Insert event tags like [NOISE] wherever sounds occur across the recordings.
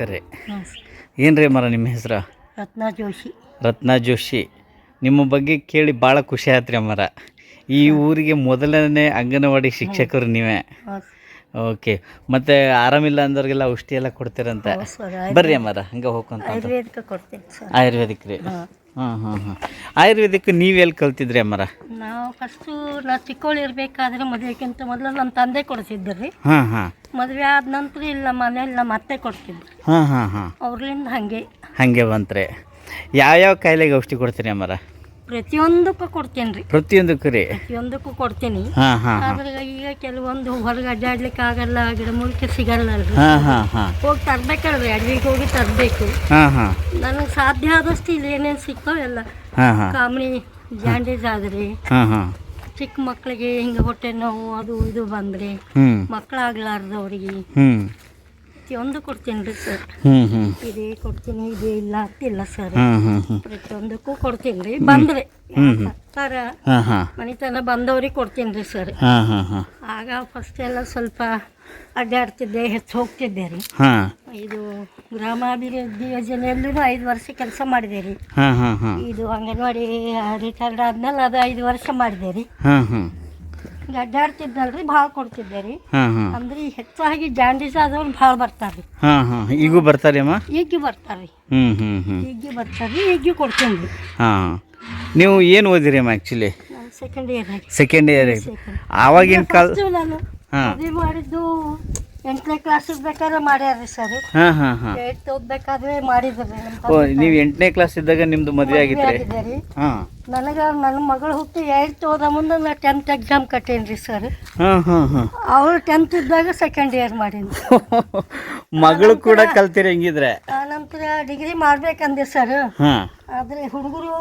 ನಮಸ್ಕಾರ ರೀ. ಏನು ರೀ ಮರ ನಿಮ್ಮ ಹೆಸರು? ರತ್ನ ಜೋಶಿ. ರತ್ನ ಜೋಶಿ. ನಿಮ್ಮ ಬಗ್ಗೆ ಕೇಳಿ ಭಾಳ ಖುಷಿ ಆಯ್ತು ರೀ ಅಮ್ಮರ ಈ ಊರಿಗೆ ಮೊದಲನೇ ಅಂಗನವಾಡಿ ಶಿಕ್ಷಕರು ನೀವೇ. ಓಕೆ. ಮತ್ತೆ ಆರಾಮಿಲ್ಲ ಅಂದವ್ರಿಗೆಲ್ಲ ಔಷಧಿ ಎಲ್ಲ ಕೊಡ್ತೀರಂತ ಬರ್ರಿ ಅಮ್ಮರ ಹಂಗೆ ಹೋಗ್ಕೊಂತ ಆಯುರ್ವೇದಿಕ್ ರೀ. ಹಾಂ ಹಾಂ ಹಾಂ. ಆಯುರ್ವೇದಿಕ್ ನೀವೆಲ್ಲಿ ಕಲ್ತಿದ್ರಿ ಅಮ್ಮರ? ನಾವು ಫಸ್ಟು ನಾ ಚಿಕ್ಕವಳು ಇರಬೇಕಾದ್ರೆ ಮದುವೆಗಿಂತ ಮೊದಲು ನಮ್ಮ ತಂದೆ ಕೊಡ್ತಿದ್ರು ರೀ ಹಾಂ ಹಾಂ. ಮದುವೆ ಆದ ನಂತರ ಇಲ್ಲ ಮನೇಲಿ ನಮ್ಮ ಅತ್ತೆ ಕೊಡ್ತಿದ್ರು. ಹಾಂ ಹಾಂ ಹಾಂ. ಅವ್ರಲಿಂದ ಹಾಗೆ. ಹಾಗೆ ಬಂತ್ರಿ. ಯಾವ್ಯಾವ ಕಾಯಿಲೆಗೆ ಔಷಧಿ ಕೊಡ್ತೀರಿ ಅಮ್ಮರ? ಪ್ರತಿಯೊಂದಕ್ಕೂ ಕೊಡ್ತೀನಿ ರೀ. ಪ್ರತಿಯೊಂದಕ್ಕೂ ರೀ? ಪ್ರತಿಯೊಂದಕ್ಕೂ ಕೊಡ್ತೀನಿ. ಹಾಂ ಹಾಂ ಹಾಂ. ಆದ್ರೆ ಈಗ ಕೆಲವೊಂದು ಹೊರಗೆ ಅಡ್ಡಾಡ್ಲಿಕ್ಕೆ ಆಗಲ್ಲ ಗಿಡಮೂಲಿಕೆ ಸಿಗಲ್ಲ ಅಲ್ರಿ. ಹಾಂ ಹಾಂ ಹಾಂ. ಹೋಗಿ ತರ್ಬೇಕಲ್ರಿ ಅಡ್ವಿಗೆ ಹೋಗಿ ತರಬೇಕು. ಹಾಂ ಹಾಂ. ನನಗೆ ಸಾಧ್ಯ ಆದಷ್ಟು ಇಲ್ಲಿ ಏನೇನು ಸಿಗ್ತಾವ ಎಲ್ಲ. ಹಾಂ ಹಾಂ. ಕಾಮಣಿ ಜಾಂಡೀಸ್ ಆದ್ರಿ ಹಾಂ ಹಾಂ. ಚಿಕ್ಕ ಮಕ್ಕಳಿಗೆ ಹಿಂಗೆ ಹೊಟ್ಟೆ ನೋವು ಅದು ಇದು ಬಂದ್ರೆ ಮಕ್ಕಳಾಗ್ಲಾರ್ದವ್ರಿಗೆ ಹ್ಞೂ ಪ್ರತಿಯೊಂದು ಕೊಡ್ತೀನಿ ರೀ ಸರ್. ಇದೇ ಕೊಡ್ತೀನಿ ಇದೇ ಇಲ್ಲ ಅಂತಿಲ್ಲ ಸರ್. ಪ್ರತಿಯೊಂದಕ್ಕೂ ಕೊಡ್ತೀನಿ ರೀ. ಬಂದ್ರೆ ಸರ್ ಮನೆತನ ಬಂದವ್ರಿಗೆ ಕೊಡ್ತೀನಿ ರೀ ಸರ್. ಆಗ ಫಸ್ಟ್ ಎಲ್ಲ ಸ್ವಲ್ಪ ಅಡ್ಡಾಡ್ತಿದ್ದೆ ಹೆಚ್ಚು ಹೋಗ್ತಿದ್ದೆ ರೀ. ಇದು ಗ್ರಾಮಾಭಿವೃದ್ಧಿ ಯೋಜನೆಯಲ್ಲೂ ಐದು ವರ್ಷ ಕೆಲಸ ಮಾಡಿದೆ ರೀ. ಇದು ಅಂಗನವಾಡಿ ರಿಟೈರ್ಡ್ ಆದ್ಮೇಲೆ ಅದು ಐದು ವರ್ಷ ಮಾಡಿದೆ ರೀ. ಈಗ ಅಡ್ಡಾಡ್ತಿದ್ನಲ್ರಿ ಭಾಳ ಕೊಡ್ತಿದ್ದೆ ರೀ ಹಾಂ ಹಾಂ. ಅಂದ್ರೆ ಹೆಚ್ಚಾಗಿ ಜಾಂಡೀಸ್ ಆದವ್ರು ಭಾಳ ಬರ್ತಾರೆ ಹಾಂ ಹಾಂ. ಈಗೂ ಬರ್ತಾರೆ ಅಮ್ಮ? ಈಗ ಬರ್ತಾರೆ ಹ್ಞೂ ಹ್ಞೂ ಹ್ಞೂ ಈಗಿ ಬರ್ತಾರೆ ಈಗಿ ಕೊಡ್ತೀನಿ ರೀ ಹಾಂ. ನೀವು ಏನು ಓದಿರಿ ಅಮ್ಮ actually second year second year second ಆವಾಗಿನ ಕಾಲ ನಾನು ಮಾಡಿದ್ದು ಎಂಟನೇ ಕ್ಲಾಸ್ ಬೇಕಾದ್ರೆ ಮಾಡ್ಯಾರ್ರಿ ಸರ್ ಹಾ ಹಾಂ ಹಾಂ. ಏಟ್ ಓದ್ಬೇಕಾದ್ರೆ ಮಾಡಿದ್ರಿ ಓ ತಂದೆ ನೀವು ಎಂಟನೇ ಕ್ಲಾಸ್ ಇದ್ದಾಗ ನಿಮ್ದು ಮದುವೆ ಮದ್ವೆ ಆಗಿತ್ತು ರೀ. ಹಾಂ. ನನಗೆ ನನ್ನ ಮಗಳು ಹುಟ್ಟಿ ಏಟ್ ಓದ ಮುಂದೆ ನಾ ಟೆಂತ್ ಎಕ್ಸಾಮ್ ಕಟ್ಟೇನ್ರಿ ರೀ ಸರ್ ಹಾ ಹಾಂ ಹಾಂ. ಅವಳು ಟೆಂತ್ ಇದ್ದಾಗ ಸೆಕೆಂಡ್ ಇಯರ್ ಮಾಡೀನಿ ಮಗಳು ಕೂಡ ಕಲ್ತಿರಿ ಹೆಂಗಿದ್ರೆ? ಆನಂತರ ಡಿಗ್ರಿ ಮಾಡ್ಬೇಕಂದೆ ಸರ್ ಆದ್ರೆ ಆದರೆ ಹುಡುಗರು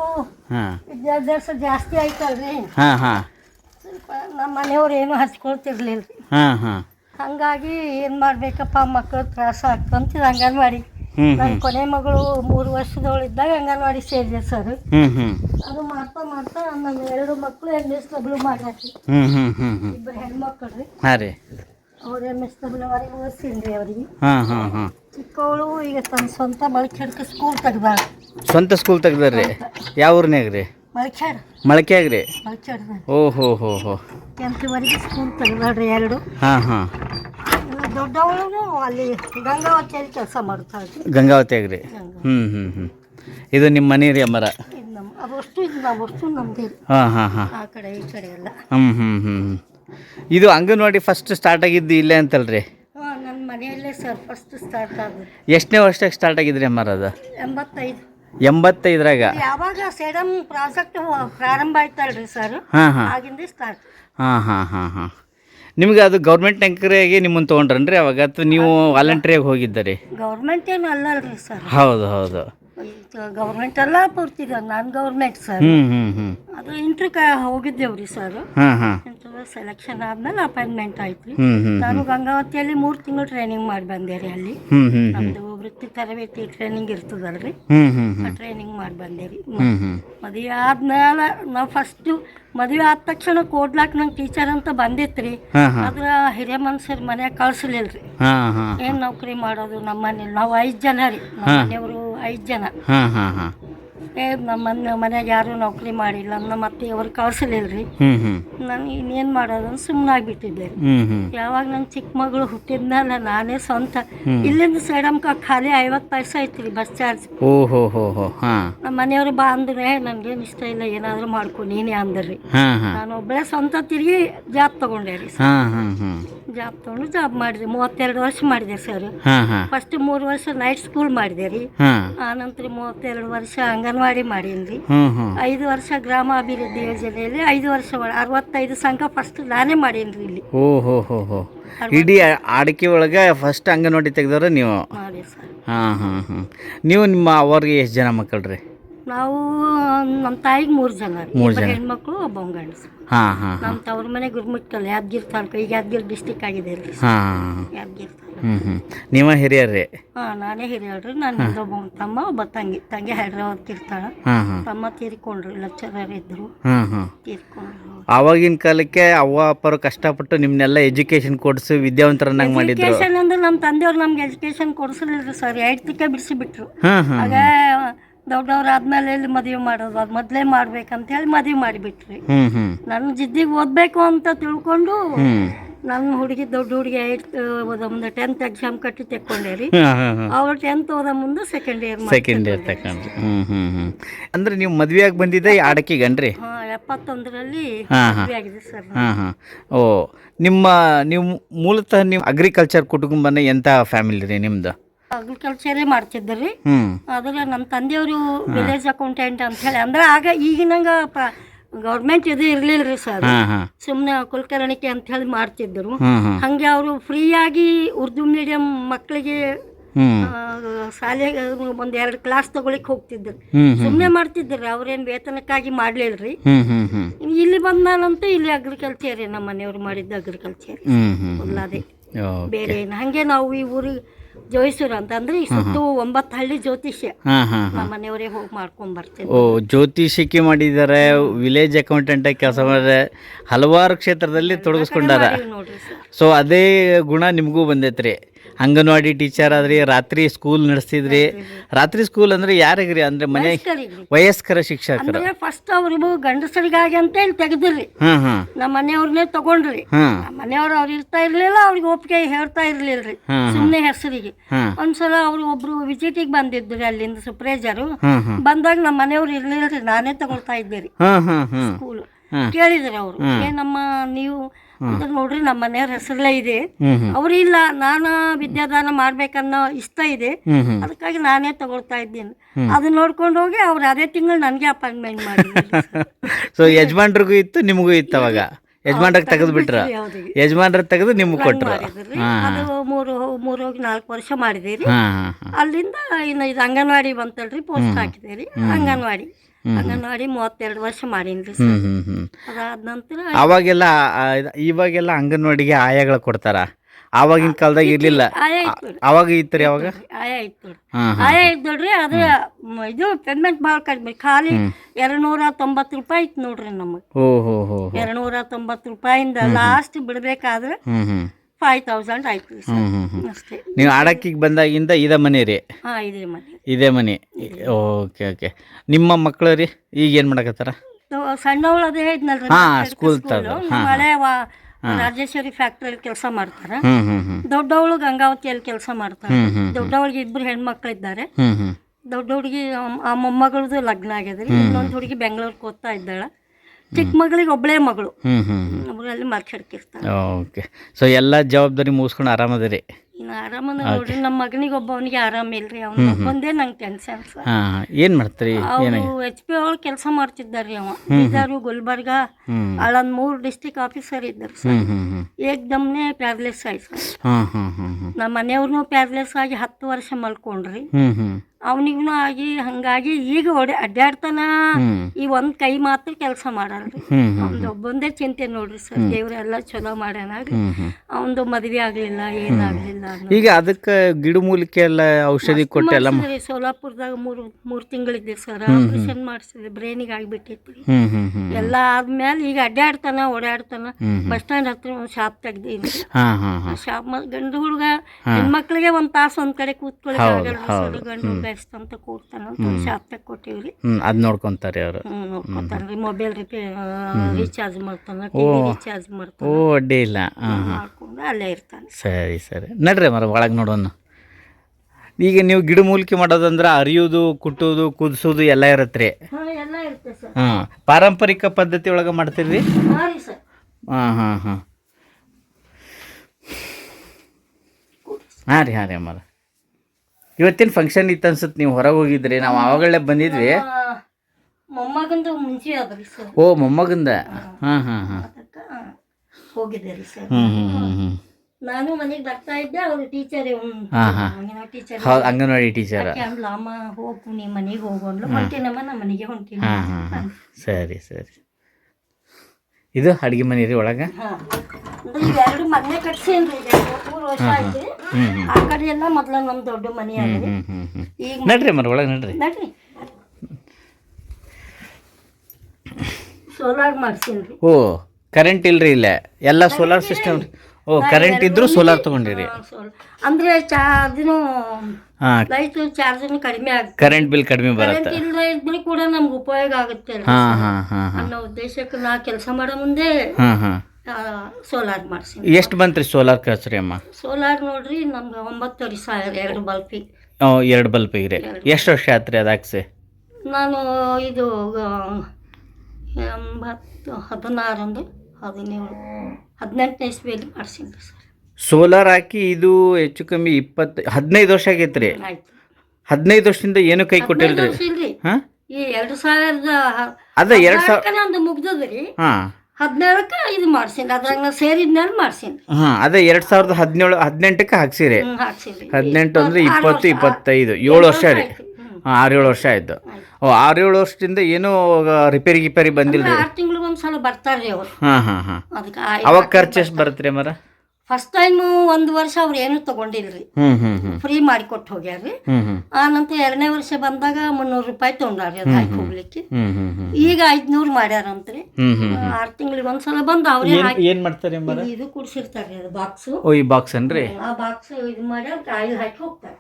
ಹಾಂ. ವಿದ್ಯಾಭ್ಯಾಸ ಜಾಸ್ತಿ ಆಯ್ತಲ್ರಿ. ಹಾಂ ಹಾಂ. ಸ್ವಲ್ಪ ನಮ್ಮ ಮನೆಯವ್ರು ಏನು ಹಚ್ಕೊಳ್ತಿರ್ಲಿಲ್ಲ ಹಾಂ ಹಾಂ. ಹಾಗಾಗಿ ಏನು ಮಾಡಬೇಕಪ್ಪ ಮಕ್ಕಳು ತ್ರಾಸ ಆಗ್ತಂತ ಅಂಗನವಾಡಿ. ಹ್ಮ್, ನನ್ನ ಕೊನೆ ಮಗಳು ಮೂರು ವರ್ಷದವಳು ಇದ್ದಾಗ ಅಂಗನವಾಡಿ ಸೇರಿದೆ ಸರ್ ಅದು ಮಾಡ್ತಾ ಮಾಡ್ತಾ ನನ್ನ ಎರಡು ಮಕ್ಕಳು ಎಂ ಎಸ್ ಡಬ್ಲ್ಯೂ ಮಾಡ್ಯಾಕ್ರಿ ಹ್ಮ್ ಹ್ಮ್ ಇಬ್ಬರು ಹೆಣ್ಮಕ್ಳು. ರೀ ಹಾಂ ರೀ. ಅವ್ರು ಎಂ ಎಸ್ ಡಬ್ಲ್ಯೂ ಅವರಿಗೆ ಓದಿಸಿನಿ ರೀ ಅವ್ರಿಗೆ. ಹಾಂ ಹಾಂ ಹಾಂ. ಚಿಕ್ಕವಳು ಈಗ ತನ್ನ ಸ್ವಂತ ಮಳಖೇಡ್ಕ ಸ್ಕೂಲ್ ತೆಗ್ದಾಳ. ಸ್ವಂತ ಸ್ಕೂಲ್ ತೆಗ್ದಾರ್ರಿ? ಯಾವ ಊರ್ನ್ಯಾಗ ರೀ ಮಳಖೇಡ್ ಮಳಕ್ಯಾಗ ರೀ ಮಳಖೇಡ್ದಾಗ ಓ ಹೋ ಹೋ ಸ್ಕೂಲ್ ಎರಡು. ಹಾಂ ಹಾಂ. ದೊಡ್ಡವಳು ಅಲ್ಲಿ ಗಂಗಾವತಿಯಲ್ಲಿ ಕೆಲಸ ಮಾಡ್ತಾಳೆ ಗಂಗಾವತಿ ಆಗ್ರಿ? ಹ್ಞೂ ಹ್ಞೂ ಹ್ಞೂ ಇದು ನಿಮ್ಮ ಮನೆ ರೀ ಅಮ್ಮರ? ಇದು ನಮ್ಮ ಅವಷ್ಟು ಇದು ನಾವಷ್ಟು ನಮ್ಮದೇ ಹಾಂ ಹಾಂ ಹಾಂ. ಆ ಕಡೆ ಈ ಕಡೆ ಎಲ್ಲ. ಹ್ಞೂ ಹ್ಞೂ ಹ್ಞೂ ಹ್ಞೂ ಇದು ಅಂಗನವಾಡಿ ಫಸ್ಟ್ ಸ್ಟಾರ್ಟ್ ಆಗಿದ್ದು ಇಲ್ಲೇ ಅಂತಲ್ರಿ? ನನ್ನ ಮನೆಯಲ್ಲೇ ಸರ್ ಫಸ್ಟ್ ಸ್ಟಾರ್ಟ್ ಆಗೋದು. ಎಷ್ಟನೇ ವರ್ಷಕ್ಕೆ ಸ್ಟಾರ್ಟ್ ಆಗಿದ್ರಿ ಅಮ್ಮರ ಅದು? ಎಂಬತ್ತೈದು. ಎಂಬತ್ತೈದರಾಗ. ಯಾವಾಗ ಸೇಡಮ್ ಪ್ರಾಜೆಕ್ಟ್ ಪ್ರಾರಂಭ ಆಯ್ತಲ್ರಿ ಸರ್? ಹಾಂ ಹಾಂ. ಆಗಿಂದ ಸ್ಟಾರ್ಟ್ ಹಾಂ ಹಾಂ ಹಾಂ ಹಾಂ. ನಿಮ್ಗೆ ಅದು ಗೌರ್ಮೆಂಟ್ ಟೆಂಕರಿಯಾಗಿ ನಿಮ್ಮನ್ನು ತೊಗೊಂಡ್ರನ್ರಿ ಅವಾಗ? ಅಥವಾ ನೀವು ವಾಲಂಟ್ರಿಯಾಗಿ ಹೋಗಿದ್ದರಿ? ಗೌರ್ಮೆಂಟ್ ಏನು ಅಲ್ಲಲ್ರಿ ಸರ್. ಹೌದು ಹೌದು. ಗೌರ್ಮೆಂಟ್ ಎಲ್ಲ ಪೂರ್ತಿ ನಾನ್ ಗೌರ್ಮೆಂಟ್ ಸರ್. ಹ್ಞೂ ಹ್ಞೂ ಹ್ಞೂ ಅದು ಇಂಟ್ರ ಕ ಹೋಗಿದ್ದೇವ್ರಿ ಸರ್. ಹಾಂ ಸೆಲೆಕ್ಷನ್ ಆದ್ಮೇಲೆ ಅಪಾಯಿಂಟ್ಮೆಂಟ್ ಆಯ್ತು. ನಾನು ಗಂಗಾವತಿಯಲ್ಲಿ ಮೂರು ತಿಂಗಳು ಟ್ರೈನಿಂಗ್ ಮಾಡಿ ಬಂದೆ ರೀ ಅಲ್ಲಿ. ನಮ್ದು ವೃತ್ತಿ ತರಬೇತಿ ಟ್ರೈನಿಂಗ್ ಇರ್ತದಲ್ರಿ? ಟ್ರೈನಿಂಗ್ ಮಾಡಿ ಬಂದೆ ರೀ ಹ್ಞೂ ಹ್ಞೂ ಮದುವೆ ಆದ್ಮೇಲೆ ನಾವು ಫಸ್ಟ್ ಮದುವೆ ಆದ ತಕ್ಷಣ ಕೋಡ್ಲಾಕ್ ನಂಗೆ ಟೀಚರ್ ಅಂತ ಬಂದಿತ್ರಿ. ಆದ್ರ ಹಿರಿಯ ಮನ್ಸರ್ ಮನ್ಯಾಗ ಕಳ್ಸಲಿಲ್ರಿ. ಏನು ನೌಕರಿ ಮಾಡೋದು ನಮ್ಮ ಮನೇಲಿ ನಾವು ಐದ್ ಜನ ರೀ ನಮ್ಮ ಮನೆಯವರು ಐದು ಜನ. ಏ ನಮ್ಮ ಮನೆ ಮನ್ಯಾಗ ಯಾರು ನೌಕರಿ ಮಾಡಿಲ್ಲ ನಮ್ಮ ಅತ್ತೆಯವರು ಕಳ್ಸಲಿಲ್ಲ ರೀ ನಾನು ಇನ್ನೇನು ಮಾಡೋದು ಸುಮ್ಮನೆ ಆಗ್ಬಿಟ್ಟಿದ್ದೆ. ಯಾವಾಗ ನನ್ನ ಚಿಕ್ಕ ಮಗಳು ಹುಟ್ಟಿದ್ನಲ್ಲ ನಾನೇ ಸ್ವಂತ. ಇಲ್ಲಿಂದ ಕಾ ಖಾಲಿ ಐವತ್ತು ಪೈಸೆ ಐತ್ರಿ ಬಸ್ ಚಾರ್ಜ್ ನಮ್ಮ ಮನೆಯವರು ಬಾ ಅಂದ್ರೆ ನನ್ಗೇನು ಇಷ್ಟ ಇಲ್ಲ ಏನಾದರೂ ಮಾಡ್ಕೊ ನೀನೇ ಅಂದ್ರಿ. ನಾನು ಒಬ್ಬಳೇ ಸ್ವಂತ ತಿರುಗಿ ಜಾಬ್ ತಗೊಂಡೆ ರೀ. ಜಾಬ್ ತಗೊಂಡು ಜಾಬ್ ಮಾಡಿದೆ. ಮೂವತ್ತೆರಡು ವರ್ಷ ಮಾಡಿದೆ ಸರ್ ಹಾಂ ಹಾಂ. ಫಸ್ಟ್ ಮೂರು ವರ್ಷ ನೈಟ್ ಸ್ಕೂಲ್ ಮಾಡಿದೆ ರೀ. ಹಾಂ. ಆನಂತರ ಮೂವತ್ತೆರಡು ವರ್ಷ ಅಂಗನವಾಡಿ ಮಾಡೀನಿ ರೀ ಹ್ಞೂ ಹ್ಞೂ ಐದು ವರ್ಷ ಗ್ರಾಮಾಭಿವೃದ್ಧಿ ಯೋಜನೆಯಲ್ಲಿ ಐದು ವರ್ಷ ಅರವತ್ತೈದು ಸಂಘ ಫಸ್ಟ್ ನಾನೇ ಮಾಡೀನಿ ರೀ ಇಲ್ಲಿ. ಓ ಹೋ ಹೋ ಹೋ. ಇಡೀ ಅಡಿಕೆ ಒಳಗೆ ಫಸ್ಟ್ ಅಂಗನವಾಡಿ ತೆಗ್ದವ್ರೆ ನೀವು? ಮಾಡಿ ಸರ್ ಹಾಂ ಹಾಂ ಹಾಂ. ನೀವು ನಿಮ್ಮ ಅವ್ರಿಗೆ ಎಷ್ಟು ಜನ ಮಕ್ಕಳು ರೀ ನಾವು ನಮ್ಮ ತಾಯಿಗೆ ಮೂರು ಜನ ರೀ. ಮೂರ್ ಇಬ್ಬರು ಜನ. ಹೆಣ್ಮಕ್ಳು ಒಬ್ಬ ಗಂಡಸು ಹಾಂ ಹಾಂ ನಮ್ಮ ತವ್ರ ಮನೆ ಗುರುಮುಟ್ಕಲ್ ಯಾದಗಿರಿ ತಾಲೂಕು ಈಗ ಯಾದಗಿರಿ ಡಿಸ್ಟಿಕ್ ಆಗಿದೆ ರೀ ಹಾಂ ಯಾದಗಿರಿ ತಾಲೂಕು. ಹ್ಞೂ ಹ್ಞೂ ನೀವ ಹಿರಿಯರ್ರಿ ಹಾಂ ನಾನೇ ಹಿರಿಯಳ್ರಿ ನಾನು ಇನ್ನೊಬ್ಬ ತಮ್ಮ ಒಬ್ಬ ತಂಗಿ. ತಂಗಿ ಹೈದ್ರಾಬಾದ್ ಇರ್ತಾಳ ಹಾಂ ಹಾಂ. ತಮ್ಮ ತೀರ್ಕೊಂಡ್ರು ಲೆಕ್ಚರರ್ ಇದ್ರು. ಹಾಂ ಹಾಂ. ತೀರ್ಕೊಂಡ್ರು. ಆವಾಗಿನ ಕಾಲಕ್ಕೆ ಅವ್ವ ಅಪ್ಪರು ಕಷ್ಟಪಟ್ಟು ನಿಮ್ಮನ್ನೆಲ್ಲ ಎಜುಕೇಶನ್ ಕೊಡಿಸಿ ವಿದ್ಯಾವಂತರನ್ನಾಗಿ ಮಾಡಿದ್ರು. ಎಜುಕೇಶನ್ ಅಂದ್ರೆ ನಮ್ಮ ತಂದೆಯವ್ರು ನಮ್ಗೆ ಎಜುಕೇಶನ್ ಕೊಡಿಸಲಿಲ್ಲ ಸರ್ ಏಳ್ತಿಕೆ ಬಿಡಿಸಿಬಿಟ್ರು. ಬಿಟ್ರು ಹಾಂ. ಆಗ ದೊಡ್ಡವ್ರು ಆದ್ಮೇಲೆ ಎಲ್ಲಿ ಮದುವೆ ಮಾಡೋದು? ಅದು ಮೊದಲೇ ಮಾಡ್ಬೇಕಂತ ಹೇಳಿ ಮದುವೆ ಮಾಡಿಬಿಟ್ರಿ ಹ್ಮ್ ನನ್ನ ಜಿದ್ದಿಗೆ ಓದ್ಬೇಕು ಅಂತ ತಿಳ್ಕೊಂಡು ನನ್ನ ಹುಡುಗಿ ದೊಡ್ಡ ಹುಡುಗಿ ಏಟ್ ಒಂದು ಟೆಂತ್ ಎಕ್ಸಾಮ್ ಕಟ್ಟಿ ತೆಕ್ಕೊಂಡೆ ರೀ. ಹಾಂ ಹಾಂ ಹಾಂ. ಅವ್ರು ಟೆಂತ್ ಓದ ಮುಂದೆ ಸೆಕೆಂಡ್ ಇಯರ್ ಸೆಕೆಂಡ್ ಇಯರ್ ತಕೊಂಡ್ರಿ ಹ್ಮ್ ಹ್ಮ್ ಅಂದ್ರೆ ನೀವು ಮದುವೆಯಾಗಿ ಬಂದಿದ್ದೆ ಆಡಕ್ಕಿಗನ್ರಿ ಎಪ್ಪತ್ತೊಂದರಲ್ಲಿ ಮದುವೆ ಆಗಿದೆ ಸರ್. ಹಾ ಹಾ. ಓ ನಿಮ್ಮ ನೀವು ಮೂಲತಃ ನೀವು ಅಗ್ರಿಕಲ್ಚರ್ ಕುಟುಂಬನೇ ಎಂಥ ಫ್ಯಾಮಿಲಿ ರೀ ನಿಮ್ಮದು ಅಗ್ರಿಕಲ್ಚರೇ ಮಾಡ್ತಿದ್ರಿ ಆದ್ರೆ ನಮ್ಮ ತಂದೆಯವರು ವಿಲೇಜ್ ಅಕೌಂಟೆಂಟ್ ಅಂತ ಹೇಳಿ ಅಂದ್ರೆ ಆಗ ಈಗಿನಂಗ ಗೌರ್ಮೆಂಟ್ ಇದು ಇರ್ಲಿಲ್ಲ ರೀ ಸರ್ ಸುಮ್ಮನೆ ಕುಲಕರ್ಣಿಕೆ ಅಂತ ಹೇಳಿ ಮಾಡ್ತಿದ್ರು ಹಂಗೆ ಅವರು ಫ್ರೀಯಾಗಿ ಉರ್ದು ಮೀಡಿಯಂ ಮಕ್ಕಳಿಗೆ ಶಾಲೆ ಒಂದ್ ಎರಡು ಕ್ಲಾಸ್ ತಗೊಳಿಕ್ ಹೋಗ್ತಿದ್ರು ಸುಮ್ಮನೆ ಮಾಡ್ತಿದ್ರು ಅವ್ರೇನು ವೇತನಕ್ಕಾಗಿ ಮಾಡ್ಲಿಲ್ರಿ. ಇಲ್ಲಿ ಬಂದಾನಂತೂ ಇಲ್ಲಿ ಅಗ್ರಿಕಲ್ಚರ್ ನಮ್ಮ ಮನೆಯವ್ರು ಮಾಡಿದ್ದು ಅಗ್ರಿಕಲ್ಚರ್ ಅಲ್ಲದೆ. ಬೇರೆ ಏನು ಹಂಗೆ ನಾವು ಈ ಊರಿಗೆ ಜೋಯಿಸೂರು ಅಂತ ಅಂದ್ರೆ ಈ ಸುತ್ತು ಒಂಬತ್ತು ಹಳ್ಳಿ ಜ್ಯೋತಿಷ್ಯ ನಮ್ಮ ಮನೆಯವರೇ ಹೋಗಿ ಮಾಡ್ಕೊಂಡ್ ಬರ್ತೀನಿ ಓ ಜ್ಯೋತಿಷಿಕೆ ಮಾಡಿದ್ದಾರೆ ವಿಲೇಜ್ ಅಕೌಂಟೆಂಟ್ ಕೆಲಸ ಮಾಡಿದ್ರೆ ಹಲವಾರು ಕ್ಷೇತ್ರದಲ್ಲಿ ತೊಡಗಿಸ್ಕೊಂಡಾರ. ಸೊ ಅದೇ ಗುಣ ನಿಮಗೂ ಬಂದೈತ್ರಿ. ಅಂಗನವಾಡಿ ಟೀಚರ್ ಆದ್ರಿ ರಾತ್ರಿ ಸ್ಕೂಲ್ ನಡೆಸಿದ್ರಿ ರಾತ್ರಿ ಸ್ಕೂಲ್ ಅಂದ್ರೆ ಯಾರಿಗ್ರಿ? ಅಂದ್ರೆ ಮನೆ ವಯಸ್ಕರ ಶಿಕ್ಷಕರು. ಅಂದ್ರೆ ಫಸ್ಟ್ ಅವ್ರಿಗೂ ಗಂಡಸರಿಗಾಗಿ ಅಂತ ಹೇಳಿ ತೆಗೆದ್ರಿ ಹಾಂ ಹಾಂ ನಮ್ಮ ಮನೆಯವ್ರನ್ನೇ ತಗೊಂಡ್ರಿ. ಹಾಂ ನಮ್ಮ ಮನೆಯವ್ರು ಅವ್ರು ಇರ್ತಾ ಇರ್ಲಿಲ್ಲ ಅವ್ರಿಗೆ ಒಪ್ಪಿಗೆ ಹೇಳ್ತಾ ಇರ್ಲಿಲ್ರಿ. ಸುಮ್ನೆ ಸುಮ್ಮನೆ ಹೆಸರಿಗೆ. ಹಾಂ ಒಂದ್ಸಲ ಅವ್ರು ಒಬ್ರು ವಿಜಿಟಿಗೆ ಬಂದಿದ್ರಿ ಅಲ್ಲಿಂದ ಸುಪ್ರೇಜರು. ಹಾಂ ಹಾಂ ಬಂದಾಗ ನಮ್ಮ ಮನೆಯವ್ರು ಇರ್ಲಿಲ್ರಿ ನಾನೇ ತಗೊಳ್ತಾ ಇದ್ದೆ ರೀ ಹಾಂ ಹಾಂ ಹಾಂ ಸ್ಕೂಲ್. ಕೇಳಿದ್ರು ಅವರು. ಏನಮ್ಮ ನೀವು ಅಂತ ನೋಡ್ರಿ ನಮ್ಮ ಮನೆಯವ್ರ ಹೆಸರಲ್ಲೇ ಇದೆ. ಅವ್ರು ಇಲ್ಲ ನಾನು ವಿದ್ಯಾದಾನ ಮಾಡ್ಬೇಕನ್ನೋ ಇಷ್ಟ ಇದೆ. ಅದಕ್ಕಾಗಿ ನಾನೇ ತಗೊಳ್ತಾ ಇದ್ದೀನಿ. ಅದನ್ನ ನೋಡ್ಕೊಂಡು ಹೋಗಿ ಅವ್ರು ಅದೇ ತಿಂಗಳು ನನಗೆ ಅಪಾಯಿಂಟ್ಮೆಂಟ್ ಮಾಡಿದ್ರು ಸೊ [LAUGHS] ಯಜಮಾನ್ರಿಗೂ ಇತ್ತು ನಿಮಗೂ ಇತ್ತು ಅವಾಗ? ಯಜಮಾನ್ರಿಗೆ ತೆಗೆದು ಬಿಟ್ರ? ಯಜಮಾನ್ರ ತೆಗೆದು ನಿಮ್ಗೆ ಕೊಟ್ರು? ಅದು ಮೂರು ಮೂರು ಹೋಗಿ ನಾಲ್ಕು ವರ್ಷ ಮಾಡಿದಿರಿ. ಅಲ್ಲಿಂದ ಇನ್ನು ಇದು ಅಂಗನವಾಡಿ ಬಂತಲ್ರಿ ಪೋಸ್ಟ್ ಹಾಕಿದಿರಿ. ಅಂಗನವಾಡಿ. ಅಂಗನವಾಡಿ ಮೂವತ್ತೆರಡು ವರ್ಷ ಮಾಡೀನಿ ಹ್ಞೂ ಹ್ಞೂ ಹ್ಞೂ ಅದಾದ ನಂತರ ಅವಾಗೆಲ್ಲ ಆ, ಇದ್- ಇವಾಗೆಲ್ಲ ಅಂಗನವಾಡಿಗೆ ಆಯಾಗಳು ಕೊಡ್ತಾರ? ಆವಾಗಿನ ಕಾಲದಾಗ ಇರ್ಲಿಲ್ಲ. ಆಯಾ ಇತ್ತು ಅವಾಗ ಇತ್ತು ಅವಾಗ ಆಯಾ ಇತ್ತು ಹಾಂ ಹಾಂ ನೋಡ್ರಿ ಇದ್ದೋಡ್ರಿ ಮ್, ಇದು ಪೇಮೆಂಟ್ ಭಾಳ ಕಡಿಮೆ. ಖಾಲಿ ಎರಡ್ ನೂರ ತೊಂಬತ್ತು ರೂಪಾಯಿ ಇತ್ತು ನೋಡ್ರಿ ನಮಗೆ. ಓ ಹೋ ಹೋ ಎರಡು ನೂರ ತೊಂಬತ್ತು ರೂಪಾಯಿಂದ ಲಾಸ್ಟ್ ಬಿಡ್ಬೇಕಾದ್ರೆ ಫೈವ್ ತೌಸಂಡ್ ಆಯ್ತು ಹ್ಞೂ ಹ್ಞೂ ಹ್ಞೂ ಅಷ್ಟೇ. ನೀವು ಆಡಕ್ಕಿಗೆ ಬಂದಾಗಿಂದ ಇದೇ ಮನೆ ರೀ? ಹಾ ಇದೆ ಮನೆ. ಇದೇ ಮನೆ. Okay okay. ನಿಮ್ಮ ಮಕ್ಕಳು ರೀ? ಈಗ ಏನು ಮಾಡಕತ್ತಾರ? ನಾವು ಸಣ್ಣವಳು ಅದೇ ಹೇಳಿದ್ನಲ್ರಿ ಹಾ, ಸ್ಕೂಲ್ ಸ್ಕೂಲು. ಮಳೆ ಹಾ, ವ- ರಾಜೇಶ್ವರಿ ಫ್ಯಾಕ್ಟ್ರಿಯಲ್ಲಿ ಕೆಲಸ ಮಾಡ್ತಾರ. ಹ್ಞೂ ಹ್ಞೂ ಹ್ಞೂ ದೊಡ್ಡವಳು ಗಂಗಾವತಿಯಲ್ಲಿ ಕೆಲಸ ಮಾಡ್ತಾರ ದೊಡ್ಡವಳಿಗೆ ಇಬ್ರು ಹೆಣ್ಮಕ್ಳಿದ್ದಾರೆ. ಹ್ಞೂ ಹ್ಞೂ ದೊಡ್ಡ ಹುಡುಗಿ ಆ ಮೊಮ್ಮಗಳದು ಲಗ್ನ ಆಗ್ಯದ್ರಿ. ಇನ್ನೊಂದು ಹುಡುಗಿ ಬೆಂಗಳೂರಿಗೆ ಓದ್ತಾ ಇದ್ದಾಳ. ಚಿಕ್ಕ ಮಗಳಿಗೆ ಒಬ್ಬಳೇ ಮಗಳು ಹ್ಞೂ ಹ್ಞೂ ಹ್ಞೂ ಒಬ್ಬರಲ್ಲಿ ಮಾರ್ಕೆಟ್ಕಿರ್ತಾಳೆ ಓಕೆ. ಸೊ ಎಲ್ಲ ಜವಾಬ್ದಾರಿ ಮುಗಿಸ್ಕೊಂಡು ಆರಾಮದಿರಿ? ಇನ್ನು ಆರಾಮದ ನೋಡ್ರಿ ನಮ್ಮ ಮಗನಿಗೆ ಆರಾಮ ಆರಾಮಿಲ್ರಿ ಅವ್ನು ಒಬ್ಬಂದೇ ನಂಗೆ ಟೆನ್ಷನ್ ಸರ್. ಹಾ ಏನು ಮಾಡ್ತೀರಿ? ಅವರು ಎಚ್ ಪಿ ಒಳಗೆ ಕೆಲಸ ಮಾಡ್ತಿದ್ದಾರ್ರಿ ಅವ. ಬೀದರು ಗುಲ್ಬರ್ಗ ಹ್ಞೂ ಅಲ್ಲೊಂದು ಮೂರು ಡಿಸ್ಟಿಕ್ ಆಫೀಸರ್ ಇದ್ದಾರೆ ಸರ್. ಹ್ಞೂ ಹ್ಞೂ ಏಕ್ದಮ್ನೆ ಪ್ಯಾರ್ಲೆಸ್ ಆಯ್ತು ಸರ್. ಹಾಂ ಹಾಂ ಹಾಂ ಹಾಂ ನಮ್ಮ ಮನೆಯವ್ರನ್ನೂ ಪ್ಯಾರ್ಲೆಸ್ ಆಗಿ ಹತ್ತು ವರ್ಷ ಮಲ್ಕೊಂಡ್ರಿ. ಅವನಿಗೂ ಆಗಿ ಹಂಗಾಗಿ ಈಗ ಓಡಿ ಅಡ್ಡಾಡ್ತಾನ ಈ ಒಂದ್ ಕೈ ಮಾತ್ರ ಕೆಲಸ ಮಾಡಲ್ರಿ. ಅವ್ನ ಒಬ್ಬಂದೇ ಚಿಂತೆ ನೋಡ್ರಿ ಸರ್. ದೇವ್ರೆಲ್ಲ ಚಲೋ ಮಾಡ್ಯಾನ ಅವನದು ಮದ್ವೆ ಆಗ್ಲಿಲ್ಲ ಏನಾಗ್ಲಿಲ್ಲ. ಈಗ ಅದಕ್ಕೆ ಗಿಡಮೂಲಿಕೆ ಎಲ್ಲ ಔಷಧಿ ಕೊಟ್ಟೆಲ್ಲ ಸೋಲಾಪುರದಾಗ ಮೂರು ಮೂರು ತಿಂಗಳಿದ್ದೆ ಸರ್. ಆಪರೇಷನ್ ಮಾಡಿಸಿದ್ರಿ ಬ್ರೈನಿಗೆ ಆಗ್ಬಿಟ್ಟಿತ್ತು ಎಲ್ಲ ಆದ್ಮೇಲೆ ಈಗ ಅಡ್ಡಾಡ್ತಾನ ಓಡಾಡ್ತಾನ. ಬಸ್ ಸ್ಟ್ಯಾಂಡ್ ಹತ್ರ ಒಂದು ಶಾಪ್ ತೆಗ್ದೀನಿ ಶಾಪ್ ಗಂಡು ಹುಡುಗ ಹೆಣ್ಮಕ್ಳಿಗೆ ಒಂದ್ ತಾಸು ಒಂದ್ ಕಡೆ ಕೂತ್ಕೊಳ್ಳಿ ಗಂಡು ಅಂತ ಶಾಪ್ ಕೊಟ್ಟಿವ್ರಿ ಅದು ನೋಡ್ಕೊತಾರೆ ಅವರು. ಮೊಬೈಲ್ ರೀಚಾರ್ಜ್ ಮಾಡ್ತಾನ ರೀಚಾರ್ಜ್ ಓ ಮಾಡ್ತಾನ. ಅಡ್ಡಿ ಇಲ್ಲ. ಮಾಡ್ಕೊಂಡು ಅಲ್ಲೇ ಇರ್ತಾನೆ. ಸರಿ ಸರಿ. ನಡ್ರಿ ಮರ ಒಳಗ್ ನೋಡೋಣ. ಈಗ ನೀವು ಗಿಡಮೂಲಿಕೆ ಮಾಡೋದಂದ್ರೆ ಅರಿಯೋದು ಕುಟ್ಟೋದು ಕುದಿಸೋದು ಎಲ್ಲ ಇರತ್ತೆ ಹಾ. ಪಾರಂಪರಿಕ ಪದ್ಧತಿ ಒಳಗೆ ಮಾಡ್ತೀರಿ ಹಾ ಹಾಂ ಹಾಂ. ಹಾಂ ರೀ ಹಾಂ ರೀ ಅಮ್ಮ ಇವತ್ತಿನ ಫಂಕ್ಷನ್ ಇತ್ತು ಅನ್ಸುತ್ತೆ ನೀವು ಹೊರಗೆ ಹೋಗಿದ್ರಿ? ನಾವು ಆವಾಗಲೇ ಬಂದಿದ್ವಿ. ಮೊಮ್ಮಗಂದು ಮುಂಚೆ ಅದ್ರಿ ಸರ್. ಓ ಮೊಮ್ಮಗಂದ? ಹಾಂ ಹಾಂ ಹಾಂ. ಹೋಗಿದ್ದೆ ರೀ ಸರ್. ಹ್ಞೂ ಹ್ಞೂ ಹ್ಞೂ ಹ್ಞೂ ನಾನು ಮನೆಗೆ ಬರ್ತಾ ಇದ್ದೆ ಅವ್ರು ಟೀಚರ್. ಟೀಚರ್ ಅಂಗನವಾಡಿ ಟೀಚರ್ ಅಂದ್ಲ ಅಮ್ಮ ಹೋಗು ನೀ ಮನೆಗೆ ಹೋಗು ಅಂದ್ಲು ಹೊಂಟೇನಮ್ಮ ನಮ್ಮ ಮನೆಗೆ ಹೊಂಟೀನಿ. ಸರಿ ಸರಿ. ಇದು ಅಡುಗೆ ಮನೆ ರೀ ಒಳಗೆ? ಇವೆರಡು ಮನೆ ಕಟ್ಸೇನ್ರಿ ಮೂರು ವರ್ಷ ಆಯ್ತು. ಹ್ಞೂ ಹ್ಞೂ ಆ ಕಡೆ ಎಲ್ಲ ಮೊದ್ಲ ನಮ್ ದೊಡ್ಡ ಮನೆ ಈಗ ನಡ್ರಿ ಮರ ಒಳಗೆ ನಡ್ರಿ. ನಡ್ರಿ. ಸೋಲಾರ್ ಮಾಡ್ಸೀನ್ರಿ. ಓ ಕರೆಂಟ್ ಇಲ್ರಿ ಇಲ್ಲ. ಎಲ್ಲ ಸೋಲಾರ್ ಸಿಸ್ಟಮ್ ಓ ಕರೆಂಟ್ ಇದ್ರೂ ಸೋಲಾರ್ ತಗೊಂಡಿರಿ. ಅಂದ್ರೆ ಚಾರ್ಜ್ನು ಲೈಟ್ ಚಾರ್ಜ್ನು ಕಡಿಮೆ ಆಗುತ್ತೆ. ಕರೆಂಟ್ ಬಿಲ್ ಕಡಿಮೆ ಬರುತ್ತೆ. ಇಲ್ಲದೆ ಕೂಡ ನಮ್ಗೆ ಉಪಯೋಗ ಆಗುತ್ತೆ ಅನ್ನೋ ಉದ್ದೇಶಕ್ಕೆ ನಾ ಕೆಲಸ ಮಾಡೋ ಮುಂದೆ ಹಾಂ ಹಾಂ. ಸೋಲಾರ್ ಮಾಡಿಸಿ ಎಷ್ಟು ಬಂತ್ರಿ ಸೋಲಾರ್ ಖರ್ಚು ರೀ ಅಮ್ಮ? ಸೋಲಾರ್ ನೋಡ್ರಿ ನಮ್ಗೆ ಒಂಬತ್ತುವರೆ ಸಾವಿರ ಎರಡು ಬಲ್ಪಿಗೆ ಹ್ಞೂ ಎರಡು ಬಲ್ಪಿಗೆ ರೀ ಎಷ್ಟು ವರ್ಷ ಆಯ್ತು ರೀ ಅದು ಹಾಕ್ಸಿ? ನಾನು ಇದು ಎಂಬತ್ತು ಹದಿನಾರಂದು ಹದಿನೇಳು ಹದಿನೆಂಟನೇ ಇಸ್ವಿಯಲ್ಲಿ ಮಾಡ್ಸೀನಿ ಸರ್. ಸೋಲಾರ್ ಹಾಕಿ ಇದು ಹೆಚ್ಚು ಕಮ್ಮಿ ಇಪ್ಪತ್ತು ಹದಿನೈದು ವರ್ಷ ಆಗೈತೆ ರೀ ಆಯ್ತು. ಹದಿನೈದು ವರ್ಷದಿಂದ ಏನು ಕೈ ಕೊಟ್ಟಿಲ್ಲ ರೀ ಇಲ್ರಿ. ಹಾಂ? ಈ ಎರಡು ಸಾವಿರದ ಅದ ಎರಡು ಸಾವಿರ ಒಂದು ಮುಗ್ದದ್ರಿ. ಹಾಂ. ಹದಿನೇಳಕ್ಕೆ ಇದು ಮಾಡ್ಸೀನಿ ಅದ್ರಾಗ ನಾ ಸೇರಿದ್ಮೇಲೆ ಮಾಡ್ಸೀನಿ. ಹಾಂ ಅದೇ ಎರಡು ಸಾವಿರದ ಹದಿನೇಳು ಹದಿನೆಂಟಕ್ಕೆ ಹಾಕ್ಸಿರಿ. ಹ್ಞೂ ಹದಿನೆಂಟು ಅಂದರೆ ಇಪ್ಪತ್ತು. ಇಪ್ಪತ್ತೈದು ಏಳು ವರ್ಷ ರೀ. ಹಾಂ ಆರು ಏಳು ವರ್ಷ ಆಯಿತು. ಓ ಆರು ಏಳು ವರ್ಷದಿಂದ ಏನೂ ರಿಪೇರಿ ಗಿಪೇರಿ ಬಂದಿಲ್ಲ ರೀ ಆರು ತಿಂಗಳಿಗೆ ಒಂದ್ಸಲ ಬರ್ತಾರೆ ಅವ್ರು. ಹಾಂ ಹಾಂ ಹಾಂ. ಅದಕ್ಕೆ ಅವಾಗ ಖರ್ಚು ಎಷ್ಟು ಬರುತ್ತೆ ರೀ ಮರ? ಫಸ್ಟ್ ಟೈಮ್ ಒಂದು ವರ್ಷ ಅವ್ರು ಏನು ತಗೊಂಡಿಲ್ರಿ. ಫ್ರೀ ಮಾಡಿ ಮಾಡಿಕೊಟ್ಟು ಹೋಗ್ಯಾರ್ರಿ. ಆ ನಂತರ ಎರಡನೇ ವರ್ಷ ಬಂದಾಗ ಮುನ್ನೂರು ರೂಪಾಯಿ ತಗೊಂಡ್ರಿ ಅದು ಹಾಕಿ ಹೋಗ್ಲಿಕ್ಕೆ. ಈಗ ಐದ್ನೂರು ಮಾಡ್ಯಾರಂತ್ರಿ. ಆರ್ ತಿಂಗಳಿಗೆ ಒಂದ್ಸಲ ಬಂದು ಅವ್ರೇ ಏನು ಹಾಕಿ ಏನು ಮಾಡ್ತಾರೆ ಇದು ಕುಡ್ಸಿರ್ತಾರ್ರಿ ಅದು ಬಾಕ್ಸು. ಓ ಈ ಬಾಕ್ಸ್ ಅನ್ರಿ ಆ ಬಾಕ್ಸ್ ಇದು ಮಾಡಿ ಕಾಯಿ ಹಾಕಿ ಹೋಗ್ತಾರೆ.